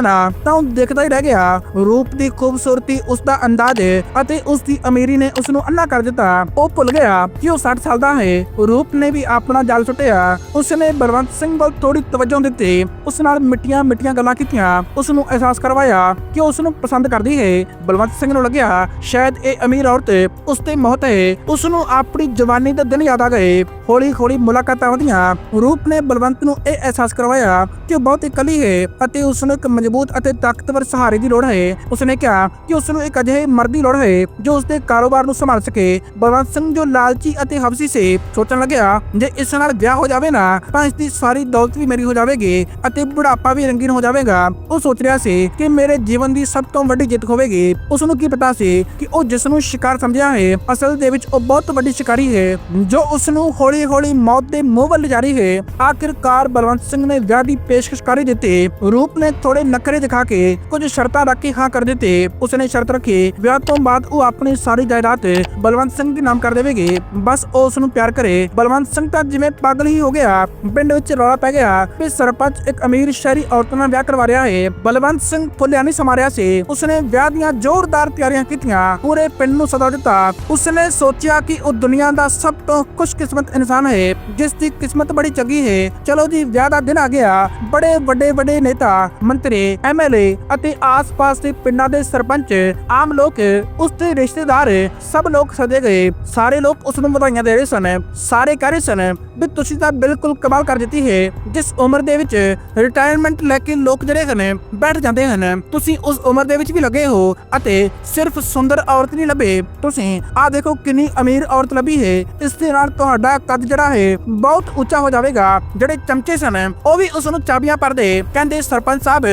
ਨਾ, ਤਾਂ ਉਹ ਦੇਖਦਾ ਹੀ ਰਹਿ ਗਿਆ। ਰੂਪ ਦੀ ਖੂਬਸੂਰਤੀ ਉਸ ਦਾ ਅੰਦਾਜ਼ ਅਤੇ ਉਸ ਦੀ ਅਮੀਰੀ ਨੇ ਉਸ ਨੂੰ ਅੰਨਾ ਕਰ ਦਿੱਤਾ। ਉਹ ਭੁੱਲ ਗਿਆ ਕਿ ਉਹ 60 ਸਾਲ ਦਾ ਹੈ। ਰੂਪ ਨੇ ਵੀ ਆਪਣਾ ਜਾਲ ਸੁੱਟਿਆ। ਉਸਨੇ ਬਲਵੰਤ ਸਿੰਘ ਵੱਲ ਥੋੜੀ ਤਵੱਜੋ ਦਿੱਤੀ। ਉਸ ਨਾਲ ਮਿੱਠੀਆਂ ਮਿੱਠੀਆਂ ਗੱਲਾਂ ਕੀਤੀਆਂ। ਉਸ ਨੂੰ ਅਹਿਸਾਸ ਕਰਵਾਇਆ ਕਿ ਉਸ ਨੂੰ ਪਸੰਦ ਕਰਦੀ ਹੈ। ਬਲਵੰਤ ਸਿੰਘ ਨੂੰ ਲੱਗਿਆ, ਸ਼ਾਇਦ ਇਹ ਅਮੀਰ ਔਰਤ ਉਸ ਤੇ ਮੋਹਤ ਹੈ। ਉਸ ਨੂੰ ਆਪਣੀ ਜਵਾਨੀ ਦੇ ਦਿਨ ਯਾਦ ਆ ਗਏ। ਹੌਲੀ ਹੌਲੀ ਮੁਲਾਕਾਤਾਂ ਵਧੀਆਂ। ਰੂਪ ਨੇ ਬਲਵੰਤ ਨੂੰ ਇਹ ਅਹਿਸਾਸ ਕਰਵਾਇਆ ਕਿ ਉਹ ਬਹੁਤ ਇਕੱਲੀ ਹੈ ਅਤੇ ਉਸ ਨੂੰ ਇੱਕ ਮਜ਼ਬੂਤ ਅਤੇ ਤਾਕਤਵਰ ਸਹਾਰੇ ਦੀ ਲੋੜ ਹੈ। ਉਸ ਨੇ ਕਿਹਾ ਕਿ ਉਸ ਨੂੰ ਇੱਕ ਅਜਿਹੇ ਮਰਦ ਦੀ ਲੋੜ ਹੈ ਜੋ ਉਸ ਦੇ ਕਾਰੋਬਾਰ ਨੂੰ ਸੰਭਾਲ ਸਕੇ। ਬਲਵੰਤ ਸਿੰਘ ਜੋ ਲਾਲਚੀ ਅਤੇ ਹਵਸੀ ਸੀ ਸੋਚਣ ਲੱਗਿਆ, ਜੇ ਇਸ ਨਾਲ ਵਿਆਹ ਹੋ ਜਾਵੇ ਨਾ ਤਾਂ ਇਸ ਦੀ ਸਾਰੀ ਦੌਲਤ ਵੀ ਮੇਰੀ ਹੋ ਜਾਵੇਗੀ ਅਤੇ ਬੁਢਾਪਾ ਵੀ ਰੰਗੀਨ ਹੋ ਜਾਵੇਗਾ। ਉਹ ਸੋਚ ਰਿਹਾ ਸੀ ਕਿ ਮੇਰੇ ਜੀਵਨ ਦੀ ਸਭ ਤੋਂ ਵੱਡੀ ਜਿੱਤ ਹੋਵੇਗੀ। ਉਸ ਨੂੰ ਕੀ ਪਤਾ ਸੀ ਕਿ ਉਹ ਜਿਸ ਨੂੰ ਸ਼ਿਕਾਰ ਸਮਝਿਆ ਹੈ, ਅਸਲ ਦੇ ਵਿੱਚ ਉਹ ਬਹੁਤ ਵੱਡੀ ਸ਼ਿਕਾਰੀ ਹੈ, ਜੋ ਉਸ ਨੂੰ ਹੌਲੀ ਹੌਲੀ ਮੌਤ ਦੇ ਮੂੰਹ ਵੱਲ ਜਾ ਰਹੀ ਹੈ। ਆਖਿਰਕਾਰ ਬਲਵੰਤ ਸਿੰਘ ਨੇ ਵਿਆਹ ਦੀ ਪੇਸ਼ਕਸ਼ ਕਰ ਦਿੱਤੀ। ਰੂਪ ਨੇ ਥੋੜੇ ਨਖਰੇ ਦਿਖਾ ਕੇ ਕੁਝ ਸ਼ਰਤਾਂ ਰੱਖ ਕੇ ਹਾਂ ਕਰ ਦਿੱਤੇ। ਉਸਨੇ ਸ਼ਰਤ ਰੱਖੀ, ਵਿਆਹ ਤੋਂ ਬਾਅਦ ਉਹ ਆਪਣੀ ਸਾਰੀ ਜਾਇਦਾਦ ਬਲਵੰਤ ਸਿੰਘ ਦੇ ਨਾਮ ਕਰ ਦੇਵੇਗੀ। ਬਸ ਉਹ ਉਸ ਨੂੰ ਪਿਆਰ ਕਰੇ। ਬਲਵੰਤ ਸਿੰਘ ਤਾਂ ਜਿਵੇਂ ਪਾਗਲ ਹੀ ਹੋ ਗਿਆ। ਪਿੰਡ ਵਿੱਚ ਰੌਲਾ ਪੈ ਗਿਆ ਕਿ ਸਰਪੰਚ ਇੱਕ ਅਮੀਰ ਸ਼ਹਿਰੀ ਔਰਤ ਨਾਲ ਵਿਆਹ ਕਰਵਾ ਰਿਹਾ ਹੈ ਬਲਵੰਤ ਸਿੰਘ ਫੁੱਲਿਆ ਨਹੀਂ ਸਮਾਰਿਆ ਸੀ। ਉਸਨੇ ਵਿਆਹ ਦੀਆਂ ਜ਼ੋਰਦਾਰ ਤਿਆਰੀਆਂ ਕੀਤੀਆਂ। ਪੂਰੇ ਪਿੰਡ ਨੂੰ ਸਦਾ ਦਿੱਤਾ। ਉਸਨੇ ਸੋਚਿਆ ਕਿ ਉਹ ਦੁਨੀਆ ਦਾ ਸਭ ਤੋਂ ਖੁਸ਼ਕਿਸਮਤ ਇਨਸਾਨ ਹੈ ਜਿਸ ਦੀ ਕਿਸਮਤ ਬੜੀ ਚੰਗੀ ਹੈ ਚਲੋ ਜੀ, ਵਿਆਹ ਦਾ ਦਿਨ ਆ ਗਿਆ। ਬੜੇ ਵੱਡੇ ਵੱਡੇ ਨੇਤਾ, ਮੰਤਰੀ ਐਮਐਲਏ ਅਤੇ ਆਸ-ਪਾਸ ਦੇ ਪਿੰਡਾਂ ਦੇ ਸਰਪੰਚ, ਆਮ ਲੋਕ ਉਸ ਦੇ ਰਿਸ਼ਤੇਦਾਰ, ਸਭ ਲੋਕ ਸਦੇ ਗਏ। ਸਾਰੇ ਲੋਕ ਉਸ ਨੂੰ ਵਧਾਈਆਂ ਦੇ ਰਹੇ ਸਨ, ਸਾਰੇ ਕਹਿ ਰਹੇ ਸਨ ਵੀ ਤੁਸੀਂ ਤਾਂ ਬਿਲਕੁਲ ਕਮਾਲ ਕਰ ਦਿੱਤੀ ਹੈ, ਜਿਸ ਉਮਰ ਦੇ ਵਿੱਚ ਰਿਟਾਇਰਮੈਂਟ ਲੈ ਕੇ ਲੋਕ ਜਿਹੜੇ ਹਨ, ਬੈਠ ਜਾਂਦੇ ਹਨ, ਤੁਸੀਂ ਉਸ ਉਮਰ ਦੇ ਵਿੱਚ ਵੀ ਲੱਗੇ ਹੋ ਅਤੇ ਸਿਰਫ ਸੁੰਦਰ ਔਰਤ ਨਹੀਂ ਲੱਭੇ, ਤੁਸੀਂ, ਆਹ ਦੇਖੋ ਕਿੰਨੀ ਅਮੀਰ ਔਰਤ ਲੱਭੀ ਹੈ, ਇਸ ਦੇ ਨਾਲ ਤੁਹਾਡਾ ਕੱਦ ਜਿਹੜਾ ਹੈ ਬਹੁਤ ਉੱਚਾ ਹੋ ਜਾਵੇਗਾ, ਜਿਹੜੇ ਚਮਚੇ ਸਨ, ਉਹ ਵੀ ਉਸ ਨੂੰ ਚਾਬੀਆਂ ਪਰਦੇ ਕਹਿੰਦੇ ਸਰਪੰਚ ਸਾਹਿਬ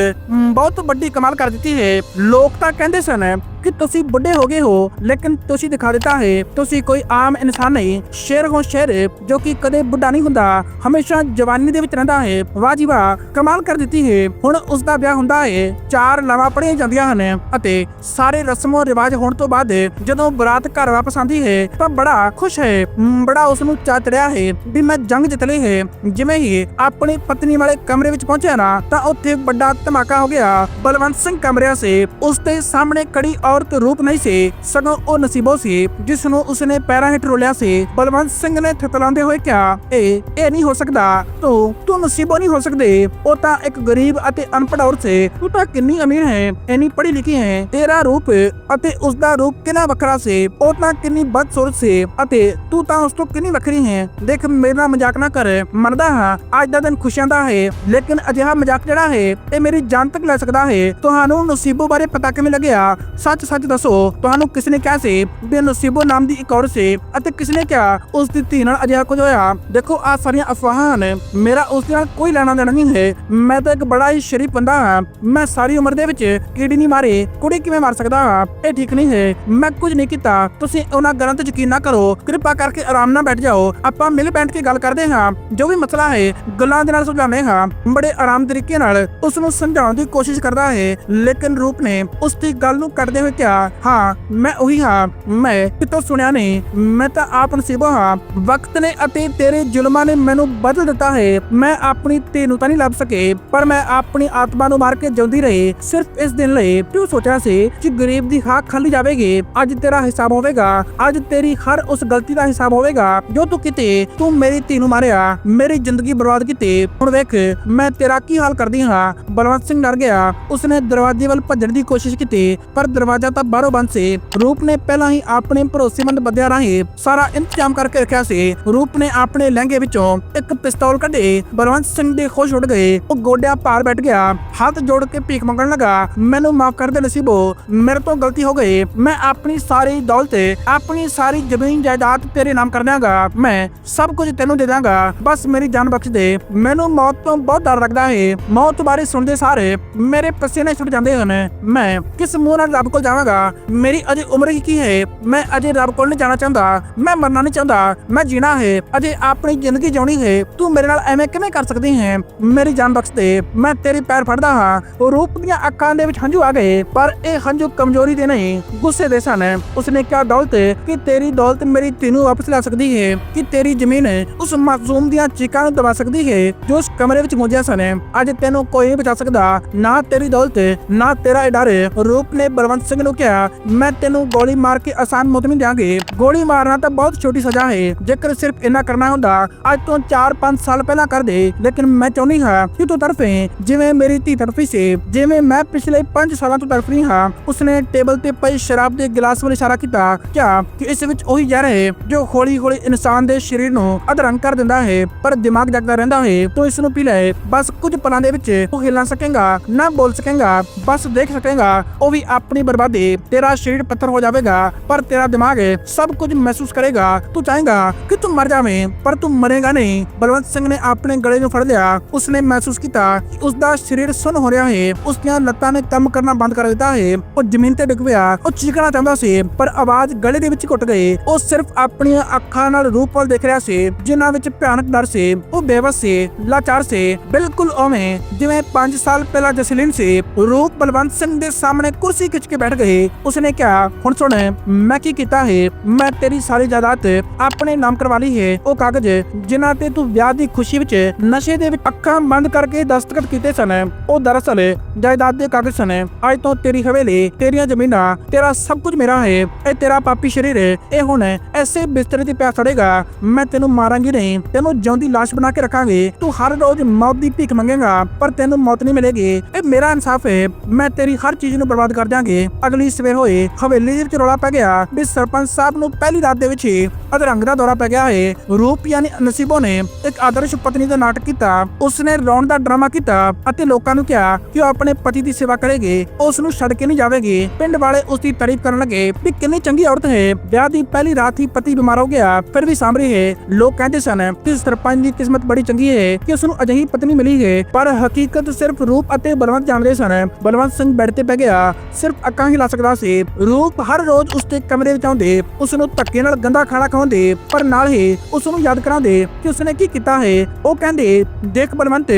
ਬਹੁਤ ਵੱਡੀ ਕਮਾਲ ਕਰ ਦਿੱਤੀ ਹੈ। ਲੋਕ ਤਾਂ ਕਹਿੰਦੇ ਸਨ ਕਿ ਤੁਸੀਂ ਬੁੱਢੇ ਹੋ ਗਏ ਹੋ, ਲੇਕਿਨ ਤੁਸੀਂ ਦਿਖਾ ਦਿੱਤਾ ਹੈ, ਤੁਸੀਂ ਕੋਈ ਆਮ ਇਨਸਾਨ ਨਹੀਂ। ਸ਼ੇਰ ਹੋ ਸ਼ੇਰ, ਜੋ ਕਿ ਕਦੇ ਬੁੱਢਾ ਨਹੀਂ ਹੁੰਦਾ, ਹਮੇਸ਼ਾ ਜਵਾਨੀ ਦੇ ਵਿੱਚ ਰਹਿੰਦਾ ਹੈ। ਵਾਹ ਜੀ ਵਾਹ, ਕਮਾਲ ਕਰ ਦਿੱਤੀ ਹੈ। ਹੁਣ ਉਸ ਦਾ ਵਿਆਹ ਹੁੰਦਾ ਹੈ। ਚਾਰ ਲਾਵਾਂ ਪੜੀਆਂ ਜਾਂਦੀਆਂ ਹਨ ਅਤੇ ਸਾਰੇ ਰਸਮੋ ਰਿਵਾਜ ਹੋਣ ਤੋਂ ਬਾਅਦ ਜਦੋਂ ਬਰਾਤ ਘਰ ਵਾਪਸ ਆਉਂਦੀ ਹੈ, ਤਾਂ ਬੜਾ ਖੁਸ਼ ਹੈ। ਬੜਾ ਉਸ ਨੂੰ ਚਾਅ ਚੜਿਆ ਹੈ ਵੀ ਮੈਂ ਜੰਗ ਜਿੱਤ ਲਈ ਹੈ। ਜਿਵੇਂ ਹੀ ਆਪਣੀ ਪਤਨੀ ਵਾਲੇ ਕਮਰੇ ਵਿੱਚ ਪਹੁੰਚਿਆ ਨਾ, ਤਾਂ ਉੱਥੇ ਵੱਡਾ ਧਮਾਕਾ ਹੋ ਗਿਆ। ਬਲਵੰਤ ਸਿੰਘ ਕਮਰਿਆ ਸੀ ਉਸ ਦੇ ਸਾਹਮਣੇ ਖੜੀ ਔਰਤ ਰੂਪ ਨਹੀਂ ਸੀ, ਸਗੋਂ ਉਹ ਨਸੀਬੋ ਸੀ ਜਿਸ ਨੂੰ ਉਸਨੇ ਪੈਰਾਂ ਹੇਠ ਰੋਲਿਆ ਸੀ। ਬਲਵੰਤ ਸਿੰਘ ਨੇ ਥਤਲਾਉਂਦੇ ਹੋਏ ਕਿਹਾ ਇਹ ਇਹ ਨਹੀਂ ਹੋ ਸਕਦਾ। ਤੂੰ ਤੂੰ ਨਸੀਬੋ ਨਹੀਂ ਹੋ ਸਕਦੇ। ਉਹ ਤਾਂ ਇੱਕ ਗਰੀਬ ਅਤੇ ਅਨਪੜ੍ਹ ਔਰਤ ਸੀ। ਤੂੰ ਤਾਂ ਕਿੰਨੀ ਅਮੀਰ ਹੈ, ਇੰਨੀ ਪੜ੍ਹੀ ਲਿਖੀ ਹੈ। ਤੇਰਾ ਰੂਪ ਅਤੇ ਉਸ ਦਾ ਰੂਪ ਕਿੰਨਾ ਵੱਖਰਾ ਸੀ। ਉਹ ਤਾਂ ਕਿੰਨੀ ਬਦਸੂਰਤ ਸੀ ਅਤੇ ਤੂੰ ਤਾਂ ਉਸ ਤੋਂ ਕਿੰਨੀ ਵੱਖਰੀ ਹੈ। ਦੇਖ, ਮੇਰੇ ਨਾਲ ਮਜ਼ਾਕ ਨਾ ਕਰ। ਮੰਨਦਾ ਹਾਂ, ਅੱਜ ਦਾ ਦਿਨ ਖੁਸ਼ੀਆਂ ਦਾ ਹੈ, ਲੇਕਿਨ ਅਜਿਹਾ ਮਜ਼ਾਕ ਜਿਹੜਾ ਹੈ, ਇਹ ਮੇਰੀ ਜਾਨ ਤੱਕ ਲੈ ਸਕਦਾ ਹੈ। ਤੁਹਾਨੂੰ ਨਸੀਬੋ ਬਾਰੇ ਪਤਾ ਕਿਵੇਂ ਲੱਗਿਆ? ਸੱਚ ਸੱਚ ਦੱਸੋ, ਤੁਹਾਨੂੰ ਕਿਸ ਨੇ ਕਿਹਾ ਸੀ ਬੇਨਸੀਬੋ ਨਾਮ ਦੀ ਇੱਕ ਔਰਤ ਸੀ ਅਤੇ ਕਿਸ ਨੇ ਕਿਹਾ ਉਸ ਦੀ ਧੀ ਨਾਲ ਅਜਿਹਾ ਕੁਝ ਹੋਇਆ? ਦੇਖੋ ਆ ਸਾਰੀਆਂ ਅਫਵਾਹਾਂ ਨੇ ਮੇਰਾ ਉਸ ਨਾਲ ਕੋਈ ਲੈਣਾ ਦੇਣਾ ਨਹੀਂ ਹੈ। ਮੈਂ ਤਾਂ ਇੱਕ ਬੜਾ ਹੀ ਸ਼ਰੀਫ ਬੰਦਾ ਹਾਂ। ਮੈਂ ਸਾਰੀ ਉਮਰ ਦੇ ਵਿੱਚ ਕੀੜੀ ਨਹੀਂ ਮਾਰੇ, ਕੁੜੀ ਕਿਵੇਂ ਮਾਰ ਸਕਦਾ ਹਾਂ? ਇਹ ਠੀਕ ਨਹੀਂ ਹੈ। ਮੈਂ ਕੁਝ ਨਹੀਂ ਕੀਤਾ। ਤੁਸੀਂ ਉਹਨਾਂ ਗੱਲਾਂ ਤੇ ਯਕੀਨ ਨਾ ਕਰੋ। ਕਿਰਪਾ ਕਰਕੇ ਆਰਾਮ ਨਾਲ ਬੈਠ ਜਾਓ। ਆਪਾਂ ਮਿਲ ਬੈਠ ਕੇ ਗੱਲ ਕਰਦੇ ਹਾਂ। ਜੋ ਵੀ ਮਸਲਾ ਹੈ, ਗੱਲਾਂ ਦੇ ਨਾਲ ਸਮਝਾਉਂਦੇ ਹਾਂ। ਬੜੇ ਆਰਾਮ ਤਰੀਕੇ ਨਾਲ ਉਸ ਨੂੰ ਸਮਝਾਉਣ ਦੀ ਕੋਸ਼ਿਸ਼ ਕਰਦਾ ਹੈ। ਲੇਕਿਨ ਰੂਪ ਨੇ ਉਸ ਦੀ ਗੱਲ ਨੂੰ ਕੱਟਦੇ ਹੋਏ ਕਿਹਾ ਹਾਂ, ਮੈਂ ਉਹੀ ਹਾਂ। ਮੈਂ ਕਿਤੋਂ ਸੁਣਿਆ ਨਹੀਂ। ਮੈਂ ਤਾਂ ਆਪ ਨਸੀਬੋ ਹਾਂ। ਵਕਤ ਨੇ ਅਤੇ ਤੇਰੇ ਜ਼ੁਲਮਾਂ ਨੇ ਮੈਨੂੰ ਬਦਲ ਦਿੱਤਾ ਹੈ। ਮੈਂ ਆਪਣੀ ਧੀ ਨੂੰ ਤਾਂ ਨਹੀਂ ਲੱਭ ਸਕੇ, ਪਰ ਮੈਂ ਆਪਣੀ ਆਤਮਾ ਨੂੰ ਮਾਰ ਕੇ ਜਿਉਂਦੀ ਰਹੀ। ਸਿਰਫ ਇਸ ਦਿਨ ਲਈ ਤੂੰ ਸੋਚਿਆ ਸੀ ਕਿ ਗਰੀਬ ਦੀ ਖਾਕ ਖਾਲੀ ਜਾਵੇਗੀ। ਅੱਜ ਤੇਰਾ ਹਿਸਾਬ ਹੋਵੇਗਾ। ਅੱਜ ਤੇਰੀ ਹਰ ਉਸ ਗਲਤੀ ਦਾ ਹਿਸਾਬ ਹੋਵੇਗਾ। ਜੋ ਤੂੰ ਕਿਤੇ, ਤੂੰ ਮੇਰੀ ਧੀ ਨੂੰ ਮਾਰਿਆ। ਮੇਰੀ ਜ਼ਿੰਦਗੀ ਬਰਬਾਦ ਕੀਤੀ। ਹੁਣ ਵੇਖ, ਮੈਂ ਤੇਰਾ ਕੀ ਹਾਲ ਕਰਦੀ ਹਾਂ? ਬਲਵੰਤ ਸਿੰਘ ਡਰ ਗਿਆ। ਉਸਨੇ ਦਰਵਾਜ਼ੇ ਵੱਲ ਭੱਜਣ ਦੀ ਕੋਸ਼ਿਸ਼ ਕੀਤੀ, ਪਰ ਦਰਵਾਜ਼ਾ ਤਾਂ ਬਾਹਰੋਂ ਬੰਦ ਸੀ। ਰੂਪ ਨੇ ਪਹਿਲਾਂ ਹੀ ਆਪਣੇ ਭਰੋਸੇਮੰਦ ਬੰਦਿਆਂ ਰਾਹੀਂ ਸਾਰਾ ਇੰਤਜ਼ਾਮ ਕਰਕੇ ਰੱਖਿਆ ਸੀ। ਰੂਪ ਨੇ ਆਪਣੇ ਲਹਿੰਗੇ ਵਿੱਚੋਂ ਇੱਕ ਪਿਸਤੌਲ ਕੱਢੇ। ਬਲਵੰਤ ਸਿੰਘ ਦੇ ਖੁਸ਼ ਉੱਡ ਗਏ। ਉਹ ਗੋਡਿਆਂ ਭਾਰ ਬੈਠ ਗਿਆ। ਹੱਥ ਜੋੜ ਕੇ ਭੀਖ ਮੰਗਣ ਲੱਗਾ। ਮੈਨੂੰ ਮਾਫ ਕਰ ਦੇ ਨਸੀਬੋ, ਮੇਰੇ ਤੋਂ ਗਲਤੀ ਹੋ ਗਈ। ਮੈਂ ਆਪਣੀ ਸਾਰੀ ਦੌਲਤ, ਆਪਣੀ ਸਾਰੀ ਜ਼ਮੀਨ ਜਾਇਦਾਦ ਤੇਰੇ ਨਾਮ ਕਰ ਦਿਆਂਗਾ। ਮੈਂ ਸਭ ਕੁਝ ਤੈਨੂੰ ਦੇ ਦਾਂਗਾ ਬਸ ਮੇਰੀ ਜਾਨ ਬਖਸ਼ ਦੇ। ਮੈਨੂੰ ਮੌਤ ਤੋਂ ਬਹੁਤ ਡਰ ਲੱਗਦਾ ਹੈ। ਮੌਤ ਬਾਰੇ ਸੁਣਦੇ ਸਾਰੇ ਮੇਰੇ ਪਸੀਨੇ ਛੁੱਟ ਜਾਂਦੇ ਹਨ। ਮੈਂ ਕਿਸ ਮੂੰਹ ਨਾਲ ਰੱਬ ਕੋਲ ਜਾਵਾਂਗਾ। ਮੇਰੀ ਅਜੇ ਉਮਰ ਹੀ ਕੀ ਹੈ? ਮੈਂ ਅਜੇ ਰੱਬ ਕੋਲ ਨਹੀਂ ਜਾਣਾ ਚਾਹੁੰਦਾ। ਮੈਂ ਮਰਨਾ ਨਹੀਂ ਚਾਹੁੰਦਾ। ਮੈਂ ਜੀਣਾ ਹੈ। ਅਜੇ ਆਪਣੀ ਜ਼ਿੰਦਗੀ ਜਿਉਣੀ ਹੈ। ਤੂੰ ਮੇਰੇ ਨਾਲ ਐਵੇਂ ਕਿਵੇਂ ਕਰ ਸਕਦੀ ਹੈ? ਮੇਰੀ ਜਾਨ ਬਖਸ਼ ਦੇ। ਮੈਂ ਤੇਰੀ ਪੈਰ ਫੜਦਾ ਹਾਂ। ਰੂਪ ਦੀਆਂ ਅੱਖਾਂ ਦੇ ਵਿੱਚ ਹੰਝੂ ਆ ਗਏ। ਪਰ ਇਹ ਹੰਝੂ ਕਮਜ਼ੋਰੀ ਦੇ ਨਹੀਂ, ਗੁੱਸੇ ਦੇ ਸਨ। ਉਸਨੇ ਕਿਹਾ, ਦੌਲਤ, ਕਿ ਤੇਰੀ ਦੌਲਤ ਮੇਰੀ ਤੈਨੂੰ ਵਾਪਸ ਲਾ ਸਕਦੀ ਹੈ? ਕਿ ਤੇਰੀ ਜ਼ਮੀਨ ਉਸ ਮਾਜ਼ੂਮ ਦੀਆਂ ਚੀਕਾਂ ਨੂੰ ਦਬਾ ਸਕਦੀ ਹੈ, ਜੋ ਉਸ ਕਮਰੇ ਵਿੱਚ ਮੁੰਜਿਆ ਸਨ? ਅੱਜ ਤੈਨੂੰ ਕੋਈ ਨਹੀਂ ਬਚਾ ਸਕਦਾ। ਨਾ ਤੇਰੀ ਦੌਲਤ, ਨਾ ਤੇਰਾ ਇਹ ਰੂਪ ਨੇ ਬਲਵੰਤ ਸਿੰਘ ਨੂੰ ਕਿਹਾ, ਮੈਂ ਤੈਨੂੰ ਗੋਲੀ ਮਾਰ ਕੇ ਆਸਾਨ ਮੌਤ ਦਿਆਂਗੇ। ਗੋਲੀ ਮਾਰਨਾ ਤਾਂ ਬਹੁਤ ਛੋਟੀ ਸਜ਼ਾ ਹੈ। ਜੇਕਰ ਸਿਰਫ ਇੰਨਾ ਕਰਨਾ ਹੁੰਦਾ, ਅੱਜ ਤੋਂ 4-5 ਸਾਲ ਪਹਿਲਾਂ ਕਰ ਦੇ। ਲੇਕਿਨ ਮੈਂ ਚਾਹੁੰਦੀ ਹਾਂ ਕਿ ਤੂੰ ਤੜਫੇ ਜਿਵੇਂ ਮੇਰੀ ਧੀ ਤੜਫੀ ਸੀ, ਜਿਵੇਂ ਮੈਂ ਪਿਛਲੇ 5 ਸਾਲਾਂ ਤੋਂ ਤੜਫ ਰਹੀ ਹਾਂ, ਉਸਨੇ ਟੇਬਲ ਤੇ ਪਈ ਸ਼ਰਾਬ ਦੇ ਗਲਾਸ ਵੱਲ ਇਸ਼ਾਰਾ ਕੀਤਾ। ਕਿਹਾ ਕਿ ਇਸ ਵਿੱਚ ਉਹੀ ਜ਼ਹਿਰ ਹੈ, ਜੋ ਹੌਲੀ-ਹੌਲੀ ਇਨਸਾਨ ਦੇ ਸਰੀਰ ਨੂੰ ਅਧਰੰਗ ਕਰ ਦਿੰਦਾ ਹੈ, ਪਰ ਦਿਮਾਗ ਜਗਦਾ ਰਹਿੰਦਾ ਹੈ। ਤੂੰ ਇਸ ਨੂੰ ਪੀ ਲੈ। ਬਸ ਕੁਝ ਪਲਾਂ ਦੇ ਵਿੱਚ ਉਹ ਹਿੱਲ ਸਕੇਗਾ, ਨਾ ਬੋਲ ਸਕੇਗਾ, ਬਸ ਦੇਖ ਸਕੇਗਾ। ਉਹ ਵੀ ਆਪਣੀ ਬਰਬਾਦੀ ਤੇਰਾ ਸਰੀਰ ਪੱਥਰ ਹੋ ਜਾਵੇਗਾ, ਪਰ ਤੇਰਾ ਦਿਮਾਗ ਸਭ ਕੁਝ ਮਹਿਸੂਸ ਕਰੇਗਾ। ਤੂੰ ਚਾਹੇਗਾ ਕਿ ਤੂੰ ਮਰ ਜਾਵੇਂ, ਪਰ ਤੂੰ ਮਰੇਗਾ ਨਹੀਂ। ਬਲਵੰਤ ਸਿੰਘ ਨੇ ਆਪਣੇ ਗਲੇ ਨੂੰ ਫੜ ਲਿਆ। ਉਸਨੇ ਮਹਿਸੂਸ ਕੀਤਾ ਕਿ ਉਸ ਸਰੀਰ ਸੁੰਨ ਹੋ ਰਿਹਾ ਹੈ। ਉਸ ਦੀਆਂ ਲੱਤਾਂ ਨੇ ਕੰਮ ਕਰਨਾ ਬੰਦ ਕਰ ਦਿੱਤਾ ਹੈ। ਉਹ ਜ਼ਮੀਨ ਤੇ ਡਿੱਗ ਪਿਆ। ਉਹ ਚੀਕਣਾ ਚਾਹੁੰਦਾ ਸੀ, ਪਰ ਆਵਾਜ਼ ਗਲੇ ਦੇ ਵਿੱਚ ਘੁੱਟ ਗਈ। ਉਹ ਸਿਰਫ ਆਪਣੀਆਂ ਅੱਖਾਂ ਨਾਲ ਰੂਪ ਵੱਲ ਦੇਖ ਰਿਹਾ ਸੀ, ਜਿਨ੍ਹਾਂ ਵਿੱਚ ਭਿਆਨਕ ਡਰ ਸੀ। ਉਹ ਬੇਵਸ ਸੀ, ਲਾਚਾਰ ਸੀ, ਬਿਲਕੁਲ ਉਵੇਂ, ਜਿਵੇਂ 5 ਸਾਲ ਪਹਿਲਾਂ ਜਸਲੀਨ ਸੀ। ਰੂਪ ਬਲਵੰਤ ਸਿੰਘ ਦੇ ਸਾਹਮਣੇ ਕੁਰਸੀ ਖਿੱਚ ਕੇ ਬੈਠ ਗਈ ਉਸਨੇ ਕਿਹਾ, ਹੁਣ ਸੁਣ, ਮੈਂ ਕੀ ਕੀਤਾ ਹੈ? ਮੈਂ ਤੇਰੀ ਸਾਰੀ ਜਾਇਦਾਦ ਆਪਣੇ ਨਾਮ ਕਰਵਾ ਲਈ ਹੈ। ਉਹ ਕਾਗਜ਼ ਜਿਨ੍ਹਾਂ ਤੇ ਤੂੰ ਵਿਆਹ ਦੀ ਖੁਸ਼ੀ ਵਿੱਚ ਨਸ਼ੇ ਦੇ ਵਿੱਚ ਅੱਖਾਂ ਬੰਦ ਕਰਕੇ ਦਸਤਖਤ ਕੀਤੇ ਸਨ, ਉਹ ਦਰਅਸਲ ਜਾਇਦਾਦ ਦੇ ਕਾਗਜ਼ ਸਨ। ਅੱਜ ਤੋਂ ਤੇਰੀ ਹਵੇਲੀ, ਤੇਰੀਆਂ ਜ਼ਮੀਨਾਂ, ਤੇਰਾ ਸਭ ਕੁਝ ਮੇਰਾ ਹੈ। ਇਹ ਤੇਰਾ ਪਾਪੀ ਸ਼ਰੀਰ ਹੈ। ਇਹ ਹੁਣ ਐਸੇ ਬਿਸਤਰੇ ਤੇ ਪਿਆ ਸੜੇਗਾ। ਮੈਂ ਤੈਨੂੰ ਮਾਰਾਂਗੀ ਨਹੀਂ। ਤੈਨੂੰ ਜਿਉਂਦੀ ਲਾਸ਼ ਬਣਾ ਕੇ ਰੱਖਾਂਗੇ। ਤੂੰ ਹਰ ਰੋਜ਼ ਮੌਤ ਦੀ ਭੀਖ ਮੰਗੇਗਾ, ਪਰ ਤੈਨੂੰ ਮੌਤ ਨਹੀਂ ਮਿਲੇਗੀ। ਇਹ ਮੇਰਾ ਇਨਸਾਫ ਹੈ। ਮੈਂ ਤੇਰੀ ਹਰ ਚੀਜ਼ ਨੂੰ ਬਰਬਾਦ ਕਰ ਦਿਆਂਗੇ। ਅਗਲੀ ਸਵੇਰ ਹੋਏ ਹਵੇਲੀ ਦੇ ਵਿੱਚ ਰੌਲਾ ਪੈ ਗਿਆ ਵੀ ਸਰਪੰਚ ਸਾਹਿਬ ਨੂੰ ਪਹਿਲੀ ਰਾਤ ਦੇ ਵਿੱਚ ਹੀ ਰੰਗ ਦਾ ਦੌਰਾ ਪੈ ਗਿਆ ਹੈ। ਰੂਪ ਯਾਨੀ ਨਸੀਬੋ ਨੇ ਇੱਕ ਆਦਰਸ਼ ਪਤਨੀ ਦਾ ਨਾਟਕ ਕੀਤਾ। ਉਸਨੇ ਰੌਣ ਦਾ ਡਰਾਮਾ ਕੀਤਾ ਅਤੇ ਲੋਕਾਂ ਨੂੰ ਕਿਹਾ ਕਿ ਉਹ ਆਪਣੇ ਪਤੀ ਦੀ ਸੇਵਾ ਕਰੇਗੀ। ਉਸ ਨੂੰ ਛੱਡ ਕੇ ਨਹੀਂ ਜਾਵੇਗੀ। ਪਿੰਡ ਵਾਲੇ ਉਸ ਦੀ ਤਾਰੀਫ ਕਰਨ ਲੱਗੇ ਵੀ ਕਿੰਨੀ ਚੰਗੀ ਔਰਤ ਹੈ। ਵਿਆਹ ਦੀ ਪਹਿਲੀ ਰਾਤ ਹੀ ਪਤੀ ਬਿਮਾਰ ਹੋ ਗਿਆ। ਫਿਰ ਵੀ ਸਾਂਭਰੀ ਹੈ। ਲੋਕ ਕਹਿੰਦੇ ਸਨ ਕਿ ਸਰਪੰਚ ਦੀ ਕਿਸਮਤ ਬੜੀ ਚੰਗੀ ਹੈ ਕਿ ਉਸ ਨੂੰ ਅਜਿਹੀ ਪਤਨੀ ਮਿਲੀ ਹੈ। ਪਰ ਹਕੀਕਤ ਸਿਰਫ ਰੂਪ ਅਤੇ ਬਲਵੰਤ ਜਾਣਦੇ ਸਨ। ਬਲਵੰਤ ਸਿੰਘ ਬੈੱਡ ਤੇ ਪੈ ਗਿਆ। ਸਿਰਫ ਅੱਖਾਂ ਹੀ ਲਾ ਸਕਦਾ ਸੀ। ਰੂਪ ਹਰ ਰੋਜ਼ ਉਸ ਦੇ ਕਮਰੇ ਵਿੱਚ ਆਉਂਦੇ। ਉਸ ਨੂੰ ਧੱਕੇ ਨਾਲ ਗੰਦਾ ਖਾਣਾ ਖਵਾਉਂਦੇ ਪਰ ਨਾਲ ਹੀ ਉਸ ਨੂੰ ਯਾਦ ਕਰਾਉਂਦੇ ਕਿ ਉਸਨੇ ਕੀ ਕੀਤਾ ਹੈ। ਉਹ ਕਹਿੰਦੇ, ਦੇਖ ਬਲਵੰਤ,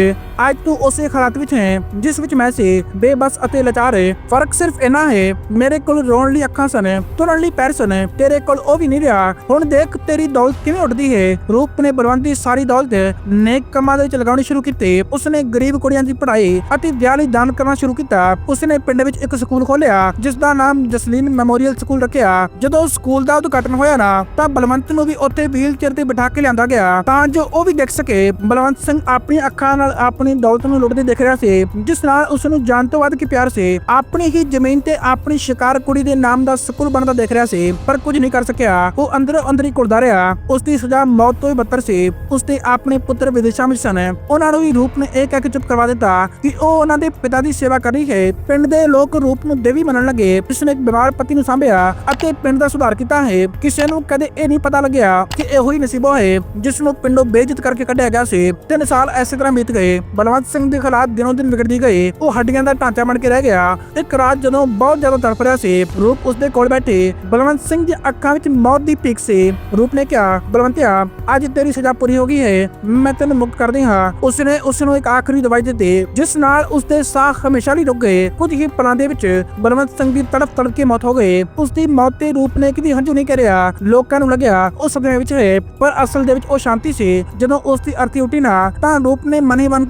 ਅੱਜ ਤੂੰ ਉਸੇ ਹਾਲਾਤ ਵਿੱਚ ਹੈ, ਜਿਸ ਵਿੱਚ ਮੈਂ ਸੀ। ਬੇਬਸ ਅਤੇ ਲਾਚਾਰ, ਫ਼ਰਕ ਸਿਰਫ ਇਨਾ ਹੈ, ਮੇਰੇ ਕੋਲ ਰੋਣ ਲਈ ਅੱਖਾਂ ਸਨ, ਤੁਰਨ ਲਈ ਪੈਰ ਸਨ, ਤੇਰੇ ਕੋਲ ਉਹ ਵੀ ਨਹੀਂ ਰਿਹਾ। ਹੁਣ ਦੇਖ ਤੇਰੀ ਦੌਲਤ ਕਿਵੇਂ ਉੱਡਦੀ ਹੈ। ਰੂਪ ਨੇ ਬਲਵੰਤ ਦੀ ਸਾਰੀ ਦੌਲਤ ਨੇਕ ਕੰਮਾਂ ਦੇ ਵਿੱਚ ਲਗਾਉਣੀ ਸ਼ੁਰੂ ਕੀਤੀ। ਉਸਨੇ ਗਰੀਬ ਕੁੜੀਆਂ ਦੀ ਪੜ੍ਹਾਈ ਅਤੇ ਵਿਆਹ ਲਈ ਦਾਨ ਕਰਨਾ ਸ਼ੁਰੂ ਕੀਤਾ। ਉਸਨੇ ਪਿੰਡ ਵਿੱਚ ਇੱਕ ਸਕੂਲ ਖੋਲ੍ਹਿਆ ਜਿਸ ਦਾ ਨਾਮ ਜਸਲੀਨ ਮੈਮੋਰੀਅਲ ਸਕੂਲ ਰੱਖਿਆ। ਜਦੋਂ ਸਕੂਲ ਦਾ ਉਦਘਾਟਨ ਹੋਇਆ ਨਾ, ਤਾਂ ਬਲਵੰਤ ਨੂੰ ਵੀ ਉੱਥੇ ਵੀਲ ਚੇਅਰ ਤੇ ਬਿਠਾ ਕੇ ਲਿਆਂਦਾ ਗਿਆ। ਤਾਂ ਜੋ ਉਹ ਵੀ ਦੇਖ ਸਕੇ, ਬਲਵੰਤ ਸਿੰਘ ਆਪਣੀ ਅੱਖਾਂ ਨਾਲ ਆਪਣੀ ਦੌਲਤ ਨੂੰ ਲੁੱਟਦੇ ਦਿਖ ਰਿਹਾ ਸੀ, ਜਿਸ ਨਾਲ ਉਸ ਨੂੰ ਜਾਨ ਤੋਂ ਵੱਧ ਕੇ ਪਿਆਰ ਸੀ। ਆਪਣੀ ਹੀ ਜ਼ਮੀਨ ਤੇ ਆਪਣੀ ਸ਼ਿਕਾਰ ਕੁੜੀ ਦੇ ਨਾਮ ਦਾ ਸਕੂਲ ਬਣਦਾ ਦੇਖ ਰਿਹਾ ਸੀ, ਪਰ ਕੁਝ ਨਹੀਂ ਕਰ ਸਕਿਆ। ਉਹ ਅੰਦਰੋਂ ਅੰਦਰ ਹੀ ਕੁੜਦਾ ਰਿਹਾ। ਉਸ ਦੀ ਸਜ਼ਾ ਮੌਤ ਤੋਂ ਵੀ ਬੱਤਰ ਸੀ। ਉਸ ਦੇ ਆਪਣੇ ਪੁੱਤਰ ਵਿਦੇਸ਼ਾਂ ਵਿੱਚ ਸਨ। ਉਹਨਾਂ ਨੂੰ ਵੀ ਰੂਪ ਨੇ ਇਹ ਕਹਿ ਕੇ ਚੁੱਪ ਕਰਵਾ ਦਿੱਤਾ ਕਿ ਉਹ ਉਹਨਾਂ ਦੇ ਪਿਤਾ ਦੀ ਸੇਵਾ ਕਰ ਰਹੀ ਹੈ। ਪਿੰਡ ਦੇ ਲੋਕ ਰੂਪ ਨੂੰ ਦੇਵੀ ਮੰਨਣ ਲੱਗੇ। ਉਸਨੇ ਇੱਕ ਬਿਮਾਰ ਪਤੀ ਨੂੰ ਸੰਭਿਆ ਅਤੇ ਪਿੰਡ ਦਾ ਸੁਧਾਰ ਕੀਤਾ ਹੈ। ਕਿਸੇ ਨੂੰ ਕਦੇ ਇਹ ਨਹੀਂ ਪਤਾ ਲੱਗਿਆ ਕਿ ਇਹੋ ਹੀ ਨਸੀਬੋ ਹੈ ਜਿਸ ਨੂੰ ਪਿੰਡੋਂ ਬੇਇੱਜ਼ਤ ਕਰਕੇ ਕੱਢਿਆ ਗਿਆ ਸੀ। ਤਿੰਨ ਸਾਲ ਐਸੇ ਤਰ੍ਹਾਂ ਬੀਤ ਗਏ। ਬਲਵੰਤ ਸਿੰਘ ਦੇ ਹਾਲਾਤ ਦਿਨੋਂ ਦਿਨ ਵਿਗੜਦੀ ਗਏ। ਉਹ ਹੱਡੀਆਂ ਦਾ ਢਾਂਚਾ ਬਣ ਕੇ ਰਹਿ ਗਿਆ। ਇੱਕ ਰਾਤ ਜਦੋਂ ਬਹੁਤ ਜ਼ਿਆਦਾ ਤੜਫ ਰਿਹਾ ਸੀ, ਰੂਪ ਉਸਦੇ ਕੋਲ ਬੈਠੇ। ਬਲਵੰਤ ਸਿੰਘ ਦੀ ਅੱਖਾਂ ਵਿੱਚ ਮੌਤ ਦੀ ਪੀਕ ਸੀ। ਰੂਪ ਨੇ ਕਿਹਾ ਬਲਵੰਤਿਆ ਅੱਜ ਤੇਰੀ ਸਜ਼ਾ ਪੂਰੀ ਹੋ ਗਈ ਹੈ। ਮੈਂ ਤੈਨੂੰ ਮੁਕਤ ਕਰਦੀ ਹਾਂ। ਉਸਨੇ ਉਸ ਨੂੰ ਇੱਕ ਆਖਰੀ ਦਵਾਈ ਦਿੱਤੀ, ਜਿਸ ਨਾਲ ਉਸਦੇ ਸਾਹ ਹਮੇਸ਼ਾ ਲਈ ਰੁਕ ਗਏ। ਕੁਝ ਹੀ ਪਲਾਂ ਦੇ ਵਿੱਚ ਬਲਵੰਤ ਸਿੰਘ ਦੀ ਤੜਫ ਤੜਕੇ ਮੌਤ ਹੋ ਗਈ। ਉਸ ਦੀ ਮੌਤ ਤੇ ਰੂਪ ਨੇ ਕਿਤੇ ਹੰਝੂ ਨਹੀਂ ਕਰਿਆ। ਲੋਕਾਂ ਨੂੰ ਲੱਗਿਆ ਉਹ ਸਦਮੇ ਵਿੱਚ ਹੈ ਪਰ ਅਸਲ ਦੇ ਵਿੱਚ ਉਹ ਸ਼ਾਂਤੀ ਸੀ। ਜਦੋਂ ਉਸ ਦੀ ਅਰਥੀ ਉੱਠੀ ਨਾ, ਤਾਂ ਰੂਪ ਨੇ ਮਨ ਹੀ ਮਨ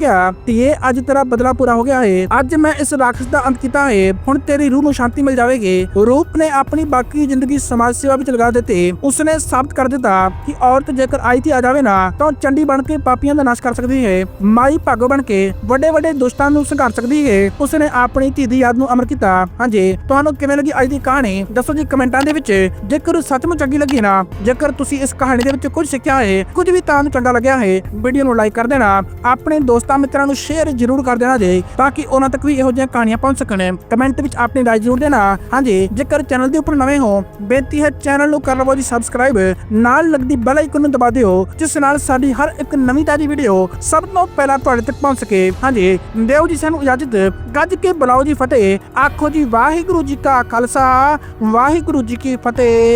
ਧੀਏ ਅੱਜ ਤੇਰਾ ਬਦਲਾ ਪੂਰਾ ਹੋ ਗਿਆ ਹੈ ਅੱਜ ਮੈਂ ਇਸ ਰਾਖਸ਼ ਦਾ ਅੰਤ ਕੀਤਾ ਹੈ ਹੁਣ ਤੇਰੀ ਰੂਹ ਨੂੰ ਸ਼ਾਂਤੀ ਮਿਲ ਜਾਵੇਗੀ। ਰੂਪ ਨੇ ਆਪਣੀ ਬਾਕੀ ਜ਼ਿੰਦਗੀ ਸਮਾਜ ਸੇਵਾ ਵਿੱਚ ਲਗਾ ਦਿੱਤੀ। ਉਸਨੇ ਸਾਬਤ ਕਰ ਦਿੱਤਾ ਕਿ ਔਰਤ ਜੇਕਰ ਆਈ ਤੇ ਆ ਜਾਵੇ ਨਾ, ਤਾਂ ਉਹ ਚੰਡੀ ਬਣ ਕੇ ਪਾਪੀਆਂ ਦਾ ਨਾਸ਼ ਕਰ ਸਕਦੀ ਹੈ ਮਾਈ ਭਾਗੋ ਬਣ ਕੇ ਵੱਡੇ ਵੱਡੇ ਦੁਸ਼ਟਾਂ ਨੂੰ ਸੰਘਾਰ ਸਕਦੀ ਹੈ ਉਸਨੇ ਆਪਣੀ ਧੀ ਦੀ ਯਾਦ ਨੂੰ ਅਮਰ ਕੀਤਾ। ਹਾਂਜੀ, ਤੁਹਾਨੂੰ ਕਿਵੇਂ ਲੱਗੀ ਅੱਜ ਦੀ ਕਹਾਣੀ? ਦੱਸੋ ਜੀ ਕਮੈਂਟਾਂ ਦੇ ਵਿੱਚ। ਜੇਕਰ ਸੱਚਮੁੱਚ ਚੰਗੀ ਲੱਗੀ ਨਾ ਜੇਕਰ ਤੁਸੀਂ ਇਸ ਕਹਾਣੀ ਦੇ ਵਿੱਚ ਕੁਝ ਸਿੱਖਿਆ ਹੈ, ਕੁਝ ਵੀ ਤੁਹਾਨੂੰ ਚੰਗਾ ਲੱਗਿਆ ਹੈ ਵੀਡੀਓ ਨੂੰ ਲਾਈਕ ਕਰ ਦੇਣਾ, ਆਪਣੇ ਦੋਸਤਾਂ ਮਿੱਤਰਾਂ ਨੂੰ ਸ਼ੇਅਰ ਜ਼ਰੂਰ ਕਰ ਦੇਣਾ ਜੇ, ਤਾਂ ਕਿ ਉਹਨਾਂ ਤੱਕ ਵੀ ਇਹੋ ਜਿਹੀਆਂ ਕਹਾਣੀਆਂ ਪਹੁੰਚ ਸਕਣ। ਕਮੈਂਟ ਵਿੱਚ ਆਪਣੀ ਰਾਏ ਜ਼ਰੂਰ ਦੇਣਾ। ਹਾਂਜੀ, ਜੇਕਰ ਚੈਨਲ ਦੇ ਉੱਪਰ ਨਵੇਂ ਹੋ, ਬੇਨਤੀ ਹੈ ਚੈਨਲ ਨੂੰ ਕਰ ਲਵੋ ਜੀ ਸਬਸਕ੍ਰਾਈਬ ਨਾਲ ਲੱਗਦੀ ਬੈਲ ਆਈਕਨ ਨੂੰ ਦਬਾ ਦਿਓ, ਜਿਸ ਨਾਲ ਸਾਡੀ ਹਰ ਇੱਕ ਨਵੀਂ ਤਾਜ਼ੀ ਵੀਡੀਓ ਸਭ ਤੋਂ ਪਹਿਲਾਂ ਤੁਹਾਡੇ ਤੱਕ ਪਹੁੰਚ ਸਕੇ। ਹਾਂਜੀ ਦੇਵ ਜੀ ਸਾਨੂੰ ਇਜਾਜ਼ਤ। ਗੱਜ ਕੇ ਬੁਲਾਓ ਜੀ ਫਤਿਹ। ਆਖੋ ਜੀ ਵਾਹਿਗੁਰੂ ਜੀ ਕਾ ਖਾਲਸਾ, ਵਾਹਿਗੁਰੂ ਜੀ ਕੀ ਫਤਿਹ।